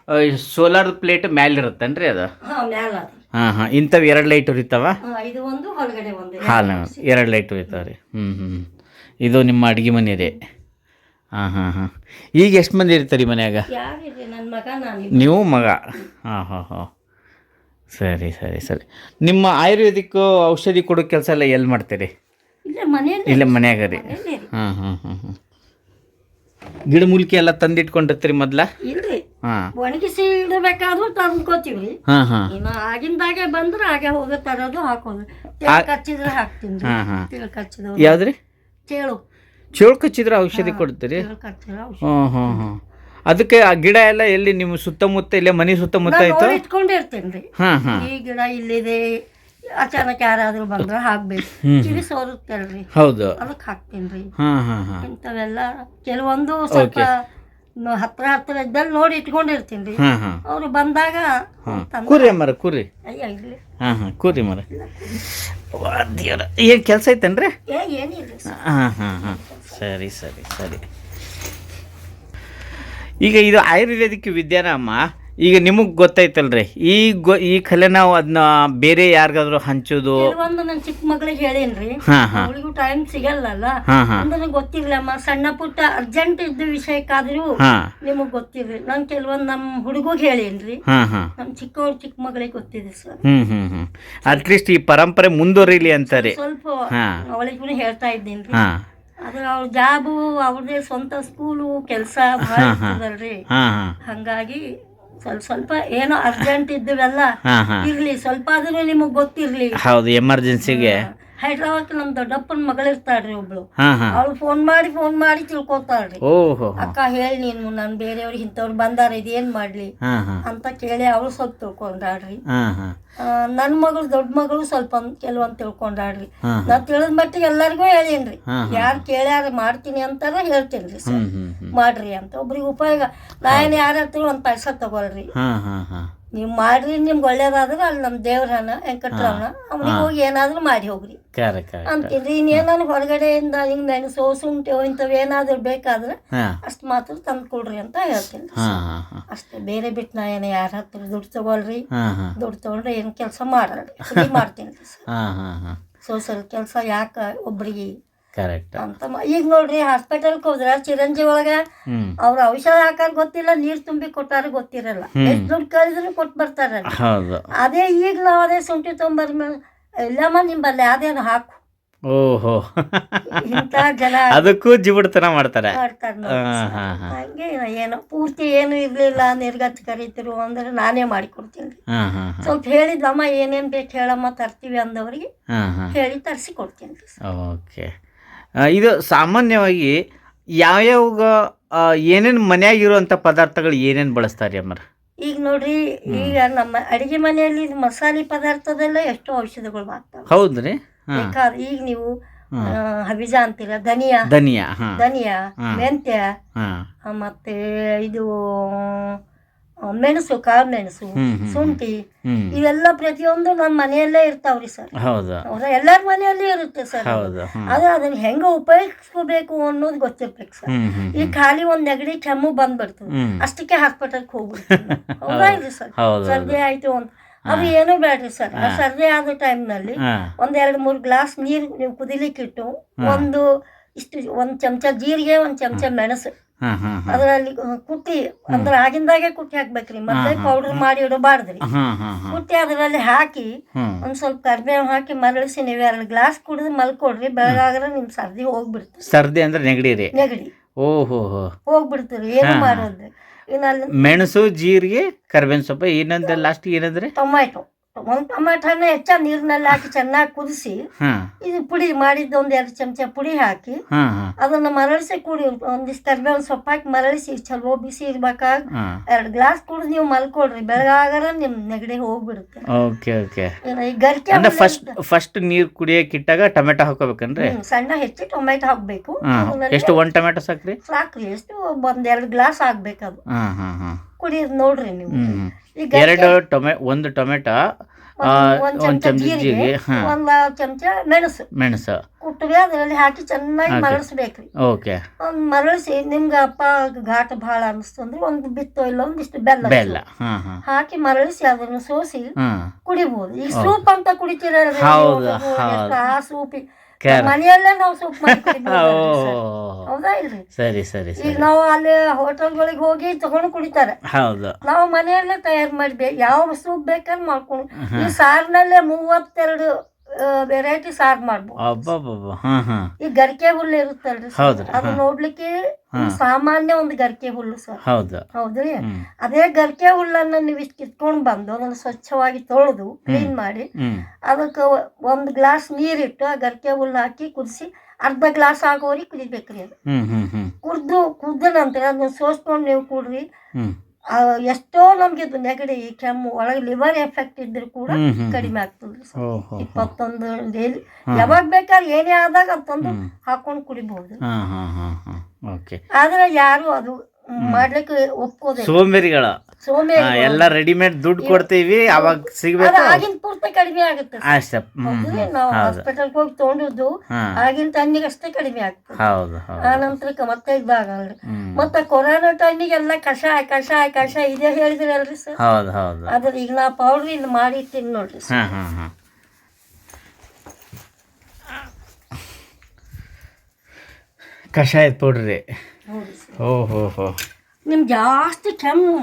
ಸೋಲಾರ್ ಪ್ಲೇಟ್ ಮ್ಯಾಲ ಇರುತ್ತನ್ರಿ ಅದು? ಹಾ ಮ್ಯಾಲ ಅದು. ಹಾ ಇಂಥವ್ ಎರಡು ಲೈಟ್ ಉರಿತಾವ? ಹಾ, ಇದು ಒಂದು ಹೊರಗಡೆ ಒಂದು. ಹಾಲು ಎರಡು ಲೈಟ್ ಉರಿತಾವ ರೀ ಹ್ಞೂ ಹ್ಞೂ ಇದು ನಿಮ್ಮ ಅಡಿಗೆ ಮನೆ ರೀ ಹಾಂ ಹಾಂ ಹಾಂ. ಈಗ ಎಷ್ಟು ಮಂದಿ ಇರ್ತಾರೆ ಮನ್ಯಾಗ? ಯಾರಿದೆ ನನ್ನ ಮಗ ನಾನು ನೀವು ಮಗ? ಹಾಂ ಹಾಂ ಹಾಂ. ಸರಿ ಸರಿ ಸರಿ. ನಿಮ್ಮ ಆಯುರ್ವೇದಿಕ್ ಔಷಧಿ ಕೊಡೋ ಕೆಲಸ ಎಲ್ಲ ಎಲ್ಲಿ ಮಾಡ್ತೀರಿ? ಇಲ್ಲ ಮನೆಯಲ್ಲಿ ಇಲ್ಲೇ ಮನ್ಯಾಗ ರೀ. ಹಾಂ ಹಾಂ ಹಾಂ ಹಾಂ. ಗಿಡಮೂಲಿಕೆ ಎಲ್ಲ ತಂದಿಟ್ಕೊಂಡಿರ್ತೀರಿ ಮೊದ್ಲ? ಇಲ್ರಿ. ಹಾಂ. ಒಣಗಿಸಿ ಇಡಬೇಕಾದ್ರೂ ತಂದ್ಕೋತೀವಿ. ಹಾಂ ಹಾಂ. ಇನ್ನು ಆಗಿಂದಾಗೆ ಬಂದ್ರೆ ಹಾಗೆ ಹೋಗೋ ತರೋದು ಹಾಕೋದು. ತೇಳು ಕಚ್ಚಿದ್ರೆ ಹಾಕ್ತೀನಿ. ಹಾಂ ಹಾಂ. ತೇಳು ಕಚ್ಚಿದವು ಯಾವ್ದ್ರಿ? ತೇಳು. ಚೇಳು ಕಚ್ಚಿದ್ರೆ ಔಷಧಿ ಕೊಡ್ತೀರಿ? ಹಾಂ ಹಾಂ ಹ್ಞೂ ಅದಕ್ಕೆ ಆ ಗಿಡ ಎಲ್ಲ ಎಲ್ಲಿ ನಿಮ್ಮ ಸುತ್ತಮುತ್ತ ಇಲ್ಲೇ ಮನೆ ಸುತ್ತಮುತ್ತ ಆಯ್ತು? ನೋಡಿ ಇಟ್ಕೊಂಡಿರ್ತೇನೆ ರೀ. ಹಾಂ ಹಾಂ. ಈ ಗಿಡ ಇಲ್ಲಿದೆ ಅಚಾನಕ್ ಯಾರಾದ್ರೂ ಬಂದ್ರೆ ಹಾಕ್ಬೇಕು. ಕಿವಿ ಸೋರುತ್ತಲ್ರಿ. ಹೌದು. ಅದಕ್ಕೆ ಹಾಕ್ತೀನಿ ರೀ. ಹಾಂ ಹಾಂ ಹಾಂ. ಇಂಥವೆಲ್ಲ ಕೆಲವೊಂದು ಸ್ವಲ್ಪ ಹತ್ರ ಹತ್ರ ಇದ್ದಲ್ಲಿ ನೋಡಿ ಇಟ್ಕೊಂಡಿರ್ತೀನಿ. ರೀ ಹಾಂ ಹಾಂ ಅವ್ರು ಬಂದಾಗ ಕುರಿ ತಂದು ಕೂರಿ ಮರ ಕೂರಿ. ಅಯ್ಯ ಇರ್ಲಿ. ಹಾಂ ಹಾಂ ಕೂರಿ ಮರ ದೇವ್ರ. ಏನು ಕೆಲಸ ಐತೇನ್ರಿ? ಏ ಏನಿಲ್ಲ ಸರ್. ಹಾಂ ಹಾಂ ಹಾಂ. ಸರಿ ಸರಿ ಸರಿ. ಈಗ ಇದು ಆಯುರ್ವೇದಿಕ್ ವಿದ್ಯಾನ ಅಮ್ಮ ಈಗ ನಿಮಗೆ ಗೊತ್ತೈತಲ್ರಿ ಈ ಗೊ ಈ ಕಲೆ ನಾವು ಅದನ್ನ ಬೇರೆ ಯಾರಿಗಾದ್ರೂ ಹಂಚೋದು? ಕೆಲವೊಂದು ನನ್ನ ಚಿಕ್ಕ ಮಗಳಿಗೆ ಹೇಳೇನ್ರಿ ಹಾಂ ಹಾಂ. ಅವಳಿಗೂ ಟೈಮ್ ಸಿಗಲ್ಲಲ್ಲ? ಅಲ್ಲಾ ಹಾಂ. ಅಂದ್ರೆ ಗೊತ್ತಿರ್ಲಮ್ಮ ಸಣ್ಣ ಪುಟ್ಟ ಅರ್ಜೆಂಟ್ ಇದ್ದ ವಿಷಯಕ್ಕಾದ್ರೂ ಹಾಂ. ನಿಮಗ್ ಗೊತ್ತಿರ್ರಿ ನಾನು ಕೆಲವೊಂದು ನಮ್ಮ ಹುಡುಗಗ್ ಹೇಳೇನ್ರಿ ಹಾಂ ಹಾಂ. ನಮ್ಮ ಚಿಕ್ಕವ್ರ ಚಿಕ್ಕ ಮಗಳಿಗೆ ಗೊತ್ತಿದೆ ಸರ್. ಹ್ಞೂ ಹ್ಞೂ ಹ್ಞೂ ಅಟ್ಲೀಸ್ಟ್ ಈ ಪರಂಪರೆ ಮುಂದುವರಿಲಿ ಅಂತಾರೆ. ಸ್ವಲ್ಪ ಹಾ. ಅವಳಿಗೂ ಹೇಳ್ತಾ ಇದ್ದೀನಿ ಹಾಂ. ಆದ್ರೆ ಅವ್ರ ಜಾಬು ಅವ್ರದೇ ಸ್ವಂತ ಸ್ಕೂಲು ಕೆಲಸ ಭಾಳ ಇರ್ತದಲ್ರಿ. ಹಾಂ ಹಾಂ. ಹಂಗಾಗಿ ಸ್ವಲ್ಪ ಸ್ವಲ್ಪ ಏನೋ ಅರ್ಜೆಂಟ್ ಇದ್ದವೆಲ್ಲ ಹಾಂ ಹಾಂ. ಇರ್ಲಿ ಸ್ವಲ್ಪ ಆದ್ರೂ ನಿಮಗ್ ಗೊತ್ತಿರ್ಲಿ. ಹೌದು ಎಮರ್ಜೆನ್ಸಿಗೆ ಹೈದ್ರಾಬಾದ್ ನಮ್ ದೊಡ್ಡಪ್ಪನ ಮಗಳಿರ್ತಾಳ್ರಿ ಒಬ್ಳು. ಅವಳು ಫೋನ್ ಮಾಡಿ ಫೋನ್ ಮಾಡಿ ತಿಳ್ಕೊತಾಳ್ರಿ. ಓಹೋ ಅಕ್ಕ ಹೇಳಿ ನೀನು ನಾನು ಬೇರೆಯವ್ರಿಗೆ ಇಂಥವ್ರು ಬಂದಾರ ಇದೇನ್ ಮಾಡ್ಲಿ? ಅಂತ ಕೇಳಿ ಅವಳು ಸ್ವಲ್ಪ ತಿಳ್ಕೊಂಡಾಳ್ರಿ. ನನ್ನ ಮಗಳು ದೊಡ್ಡ ಮಗಳು ಸ್ವಲ್ಪ ಕೆಲವೊಂದು ತಿಳ್ಕೊಂಡಾಳ್ರಿ. ನಾ ತಿಳಿದ ಮಟ್ಟಿಗೆ ಎಲ್ಲರಿಗೂ ಹೇಳೇನ್ರಿ. ಯಾರ್ ಯಾರು ಕೇಳ್ಯಾರ ಮಾಡ್ತೀನಿ ಅಂತಾರ ಹೇಳ್ತೇನ್ರಿ ಮಾಡ್ರಿ ಅಂತ. ಒಬ್ರಿಗೆ ಉಪಯೋಗ. ನಾ ಏನ್ ಯಾರ ಹತ್ರ ಒಂದ್ ಪೈಸಾ ತಗೊಳ್ರಿ. ನೀವು ಮಾಡ್ರಿ ನಿಮ್ಗೆ ಒಳ್ಳೇದಾದ್ರೆ ಅಲ್ಲಿ ನಮ್ಮ ದೇವ್ರನ ವೆಂಕಟರಾಮನ ಅವನಿಗೆ ಹೋಗಿ ಏನಾದ್ರೂ ಮಾಡಿ ಹೋಗ್ರಿ. ಅಂತೀನಿ ಇನ್ನೇನಾದ್ರು ಹೊರಗಡೆಯಿಂದ ಹಿಂಗ್ ನನಗೆ ಸೋಸುಂಟೆ ಇಂಥವು ಏನಾದ್ರು ಬೇಕಾದ್ರೆ ಅಷ್ಟು ಮಾತ್ರ ತಂದು ಕೊಡ್ರಿ ಅಂತ ಹೇಳ್ತೀನಿ. ಅಷ್ಟೇ ಬೇರೆ ಬಿಟ್ಟು ನಾ ಏನು ಯಾರ ಹತ್ರ ದುಡ್ಡು ತಗೊಳ್ರಿ. ದುಡ್ಡು ತಗೊಂಡ್ರೆ ಏನು ಕೆಲಸ ಮಾಡಲ್ರಿ ಫ್ರೀ ಮಾಡ್ತೀನಿ. ಸೋಸಲ್ ಕೆಲಸ ಯಾಕೆ ಒಬ್ರಿಗೆ ಕರೆಕ್ಟ್ ಅಂತ ಈಗ ನೋಡ್ರಿ ಹಾಸ್ಪಿಟಲ್ಗೆ ಹೋದ್ರ ಚಿರಂಜಿ ಒಳಗ ಅವ್ರ ಔಷಧ ಹಾಕಾರ ಗೊತ್ತಿಲ್ಲ ನೀರ್ ತುಂಬಿ ಕೊಟ್ಟಾರ ಗೊತ್ತಿರಲ್ಲ. ಎಷ್ಟು ದುಡ್ಡು ಕಳಿದ್ರು ಕೊಟ್ಟು ಬರ್ತಾರ ಅದೇ ಈಗ ನಾವ್ ಅದೇ ಶುಂಠಿ ತೊಂಬರ್ ಇಲ್ಲಮ್ಮ ನಿಂಬಲ್ಲಿ ಅದೇನು ಹಾಕು. ಓಹೋ. [LAUGHS] ಅದಕ್ಕೂ ಜಿಬುಡ್ತನ ಮಾಡ್ತಾರೆ. ಹಂಗೆ ಏನೋ ಪೂರ್ತಿ ಏನು ಇರ್ಲಿಲ್ಲ ನಿರ್ಗತ್ ಕರೀತಿರು ಅಂದ್ರೆ ನಾನೇ ಮಾಡಿಕೊಡ್ತೀನಿ. ಸ್ವಲ್ಪ ಹೇಳಿದ್ವಮ್ಮ ಏನೇನ್ ಬೇಕು ಹೇಳಮ್ಮ ತರ್ತೀವಿ ಅಂದವ್ರಿಗೆ ಹೇಳಿ ತರಿಸಿ ಕೊಡ್ತೀನಿ. ಓಕೆ. ಇದು ಸಾಮಾನ್ಯವಾಗಿ ಯಾವ್ಯಾವ ಏನೇನು ಮನ್ಯಾಗ ಇರುವಂಥ ಪದಾರ್ಥಗಳು ಏನೇನು ಬಳಸ್ತಾರೆ ಅಮ್ಮರ? ಈಗ ನೋಡ್ರಿ ಈಗ ನಮ್ಮ ಅಡಿಗೆ ಮನೆಯಲ್ಲಿ ಮಸಾಲೆ ಪದಾರ್ಥದೆಲ್ಲ ಎಷ್ಟೋ ಔಷಧಗಳು ಮಾಡ್ತಾವೆ. ಹೌದ್ರಿ? ಬೇಕಾದ್ರೆ ಈಗ ನೀವು ಹಬಿಜ ಅಂತೀರ ಧನಿಯಾ. ಧನಿಯಾ ಧನಿಯಾ. ಮೆಂತ್ಯ ಮತ್ತೆ ಇದು ಮೆಣಸು ಕಾಳು ಮೆಣಸು ಶುಂಠಿ ಇವೆಲ್ಲ ಪ್ರತಿಯೊಂದು ನಮ್ಮ ಮನೆಯಲ್ಲೇ ಇರ್ತಾವ್ರಿ ಸರ್. ಎಲ್ಲಾರ ಮನೆಯಲ್ಲಿ ಇರುತ್ತೆ ಸರ್ ಆದ್ರೆ ಅದನ್ನ ಹೆಂಗ ಉಪಯೋಗಿಸ್ಕೋಬೇಕು ಅನ್ನೋದು ಗೊತ್ತಿರ್ಬೇಕು ಸರ್. ಈ ಖಾಲಿ ಒಂದ್ ನೆಗಡಿ ಕೆಮ್ಮು ಬಂದ್ಬಿಡ್ತು. ಅಷ್ಟಕ್ಕೆ ಹಾಸ್ಪಿಟಲ್ಗೆ ಹೋಗ್ಬಿಡ್ತೀವಿ [LAUGHS] ಸರ್? ಸರ್ದಿ ಆಯ್ತು ಅಂತ ಅದು ಏನು ಬೇಡ್ರಿ ಸರ್. ಸರ್ದಿ ಆದ ಟೈಮ್ನಲ್ಲಿ ನಲ್ಲಿ ಒಂದ್ ಎರಡ್ ಮೂರ್ ಗ್ಲಾಸ್ ನೀರ್ ನೀವು ಕುದಿಲಿಕ್ಕಿಟ್ಟು ಒಂದು ಇಷ್ಟು ಒಂದ್ ಚಮಚ ಜೀರಿಗೆ ಒಂದ್ ಚಮಚ ಮೆಣಸು. ಅದರಲ್ಲಿ ಕುಟ್ಟಿ ಅಂದ್ರೆ ಆಗಿಂದಾಗೆ ಕುಟ್ಟಿ ಹಾಕ್ಬೇಕ್ರಿ. ಮತ್ತೆ ಪೌಡರ್ ಮಾಡಿ ಇಡಬಾರ್ದ್ರಿ. ಕುಟ್ಟಿ ಅದರಲ್ಲಿ ಹಾಕಿ ಒಂದ್ ಸ್ವಲ್ಪ ಕರ್ಬೇವು ಹಾಕಿ ಮರಳಿಸಿ ನೀವು ಎರಡು ಗ್ಲಾಸ್ ಕುಡಿದು ಮಲ್ಕೊಡ್ರಿ. ಬೆಳಗಾಗ್ರೆ ನಿಮ್ ಸರ್ದಿ ಹೋಗ್ಬಿಡ್ತು. ಸರ್ದಿ ಅಂದ್ರೆ ನೆಗಡಿ ರೀ? ನೆಗಡಿ. ಓಹೋ ಹೋಗ್ಬಿಡ್ತೀರಿ ಏನು ಮಾಡೋದ್ರಿ ಮೆಣಸು ಜೀರಿಗೆ ಕರ್ಬೇವಿನ ಸೊಪ್ಪು ಏನಂದ್ರೆ ಲಾಸ್ಟ್ ಏನಂದ್ರೆ? ಟೊಮ್ಯಾಟೊ. ಒಂದು ಟೊಮ್ಯಾಟೊನ ಹೆಚ್ಚ ನೀರಿನಲ್ಲಿ ಹಾಕಿ ಚೆನ್ನಾಗಿ ಕುದಿಸಿ ಇದು ಪುಡಿ ಮಾಡಿದ್ದ ಒಂದ್ ಎರಡು ಚಮಚ ಪುಡಿ ಹಾಕಿ ಅದನ್ನ ಮರಳಿಸಿ ಕುಡಿ ಒಂದಿಷ್ಟು ಕರ್ಬೇವಿನ ಸೊಪ್ಪು ಹಾಕಿ ಮರಳಿಸಿ ಚಲೋ ಬಿಸಿ ಇರ್ಬೇಕಾಗ ಎರಡ್ ಗ್ಲಾಸ್ ಕುಡಿದು ನೀವು ಮಲ್ಕೊಡ್ರಿ ಬೆಳಗಾಗರ ನಿಮ್ ನೆಗಡಿ ಹೋಗ್ಬಿಡುತ್ತೆ. Okay okay. ಗರಿಕೆ ಅಂದ್ರೆ ಫಸ್ಟ್ ಫಸ್ಟ್ ನೀರ್ ಕುಡಿಯಕ್ಕೆ ಇಟ್ಟಾಗ ಟೊಮೆಟೊ ಹಾಕೋಬೇಕನ್ರಿ? ಸಣ್ಣ ಹೆಚ್ಚಿ ಟೊಮೆಟೊ ಹಾಕ್ಬೇಕು. ಎಷ್ಟು ಒಂದು ಟೊಮೆಟೊ ಸಾಕ್ರಿ? ಸಾಕ್ರಿ ಎಷ್ಟು ಒಂದ್ ಎರಡು ಗ್ಲಾಸ್ ಹಾಕ್ಬೇಕು ಹಾಂ ಹಾಂ ಹಾಂ. ಕುಡಿಯೋದು ನೋಡ್ರಿ ನೀವು. ಈಗ ಎರಡು ಟೊಮೆ ಒಂದು ಟೊಮೆಟೊ ಒಂದ್- ಚಮಚ ಚಮಚ ಜೀರಿಗೆ ಜೀರಿಗೆ ಹಾಂ. ಒಂದ್ ಚಮಚ ಮೆಣಸು. ಮೆಣಸು. ಕುಟ್ಟಿಗೆ ಅದರಲ್ಲಿ ಹಾಕಿ ಚೆನ್ನಾಗಿ ಹಾಕಿ. ಮರಳಿಸ್ಬೇಕ್ರಿ. ಓಕೆ. ಒಂದ್ ಮರಳಿಸಿ ನಿಮ್ಗೆ ಅಪ್ಪ ಘಾಟ ಭಾಳ ಅನಿಸ್ತು ಅಂದ್ರೆ ಒಂದು ಬಿತ್ತೋ ಇಲ್ಲ ಒಂದಿಷ್ಟು ಬೆಲ್ಲ ಬೆಲ್ಲ ಹಾಂ ಹಾಂ. ಹಾಕಿ ಮರಳಿಸಿ ಅದನ್ನು ಸೋಸಿ ಕುಡಿಬೋದು. ಕುಡಿಬಹುದು ಈಗ ಸೂಪ್ ಅಂತ ಕುಡಿತೀರ ಹೌದು, ನೀವು, ಹೌದು. ಆ ಸೂಪ್. ಮನೆಯಲ್ಲೇ ನಾವು [LAUGHS] ಸೂಪ್ ಹೌದಾ ಇಲ್ರಿ? ಸರಿ ಸರಿ ಈಗ ನಾವು ಅಲ್ಲಿ ಹೋಟೆಲ್ಗಳಿಗೆ ಹೋಗಿ ತಗೊಂಡು ಕುಡಿತಾರೆ. ಹೌದು. ನಾವು ಮನೆಯಲ್ಲೇ ತಯಾರು ಮಾಡಿ ಯಾವ ಸೂಪ್ ಬೇಕಾದ್ರೆ ಮಾಡ್ಕೊಂಡು ಈ ಸಾರ್ನಲ್ಲೇ ಮೂವತ್ತೆರಡು ವೆರೈಟಿ ಸಾರು ಮಾಡ್ಬೋದು. ಅಬ್ಬಬ್ಬಬ್ಬ. ಹಾಂ ಹಾಂ. ಈ ಗರಿಕೆ ಹುಲ್ಲು ಇರುತ್ತಲ್ರಿ ಸರ್, ಹೌದ್ರಿ, ಅದು ಹಾ. ನೋಡ್ಲಿಕ್ಕೆ ಸಾಮಾನ್ಯ ಒಂದು ಗರಿಕೆ ಹುಲ್ಲು ಸರ್. ಹೌದು. ಹೌದ್ರಿ? ಹ್ಮ್. ಅದೇ ಗರಿಕೆ ಹುಲ್ಲನ್ನ ನೀವು ಇಷ್ಟು ಕಿತ್ಕೊಂಡು ಬಂದು ಅದನ್ನು ಸ್ವಚ್ಛವಾಗಿ ತೊಳೆದು ಕ್ಲೀನ್ ಮಾಡಿ ಹ್ಮ್. ಅದಕ್ಕೆ ಒಂದು ಗ್ಲಾಸ್ ನೀರಿಟ್ಟು ಆ ಗರಿಕೆ ಹುಲ್ಲು ಹಾಕಿ ಕುದಿಸಿ ಅರ್ಧ ಗ್ಲಾಸ್ ಆಗೋರಿ ಕುದಿಬೇಕ್ರಿ ಅದು. ಹ್ಮ್ ಹ್ಮ್ ಹ್ಮ್. ಕುಡ್ದು ಕುದ್ದ ನಂತರ ಅದನ್ನ ಸೋಸ್ಕೊಂಡು ನೀವು ಕುಡ್ರಿ. ಹ್ಮ್. ಎಷ್ಟೋ ನಮಗೆ ಇದು ನೆಗಡಿ ಕೆಮ್ಮು ಒಳಗೆ ಲಿವರ್ ಎಫೆಕ್ಟ್ ಇದ್ರೂ ಕೂಡ ಕಡಿಮೆ ಆಗ್ತದ್ರಿ ಇಪ್ಪತ್ತೊಂದು ಡೈಲಿ ಯಾವಾಗ ಬೇಕಾದ್ರೆ ಏನೇ ಆದಾಗ ಅಂತಂದು ಹಾಕೊಂಡು ಕುಡಿಬಹುದು. ಆದ್ರೆ ಯಾರು ಅದು ಮಾಡ್ಲಿಕ್ಕೆ ಒಪ್ಕೋದಿಲ್ಲ ಸೋಂಬೇರಿಗಳ. ಸೋಮೇರಿ ಎಲ್ಲ ರೆಡಿಮೇಡ್ ದುಡ್ಡು ಕೊಡ್ತೀವಿ ಅವಾಗ ಸಿಗ್ಬೇಕು. ಆಗಿನ ಪೂರ್ತಿ ಕಡಿಮೆ ಆಗುತ್ತೆ. ಅಷ್ಟೇ ಹ್ಮ್ ನಾವು ಹಾಸ್ಪಿಟಲ್ಗೆ ಹೋಗಿ ತೊಗೊಂಡಿದ್ದು ಆಗಿನ ಟೈಮಿಗೆ ಅಷ್ಟೇ ಕಡಿಮೆ ಆಗ್ತದೆ. ಹೌದು ಆ ನಂತರಕ್ಕೆ ಮತ್ತೆ ಇದಾಗಲ್ರಿ. ಮತ್ತೆ ಕೊರೋನಾ ಟೈಮಿಗೆ ಎಲ್ಲ ಕಷಾಯ ಕಷಾಯ ಕಷಾಯ ಇದೇ ಹೇಳಿದ್ರಲ್ರಿ ಸರ್? ಹೌದು ಹೌದು. ಅದ್ರ ಈಗ ನಾ ಪೌಡ್ರ್ ಇಲ್ಲಿ ಮಾಡಿ ತಿನ್ ನೋಡ್ರಿ ಸರ್. ಕಷಾಯದ ಪೌಡ್ರಿ ಹೌದು ಸರ್. ಹೋ ನಿಮ್ ಜಾಸ್ತಿ ಕೆಮ್ಮು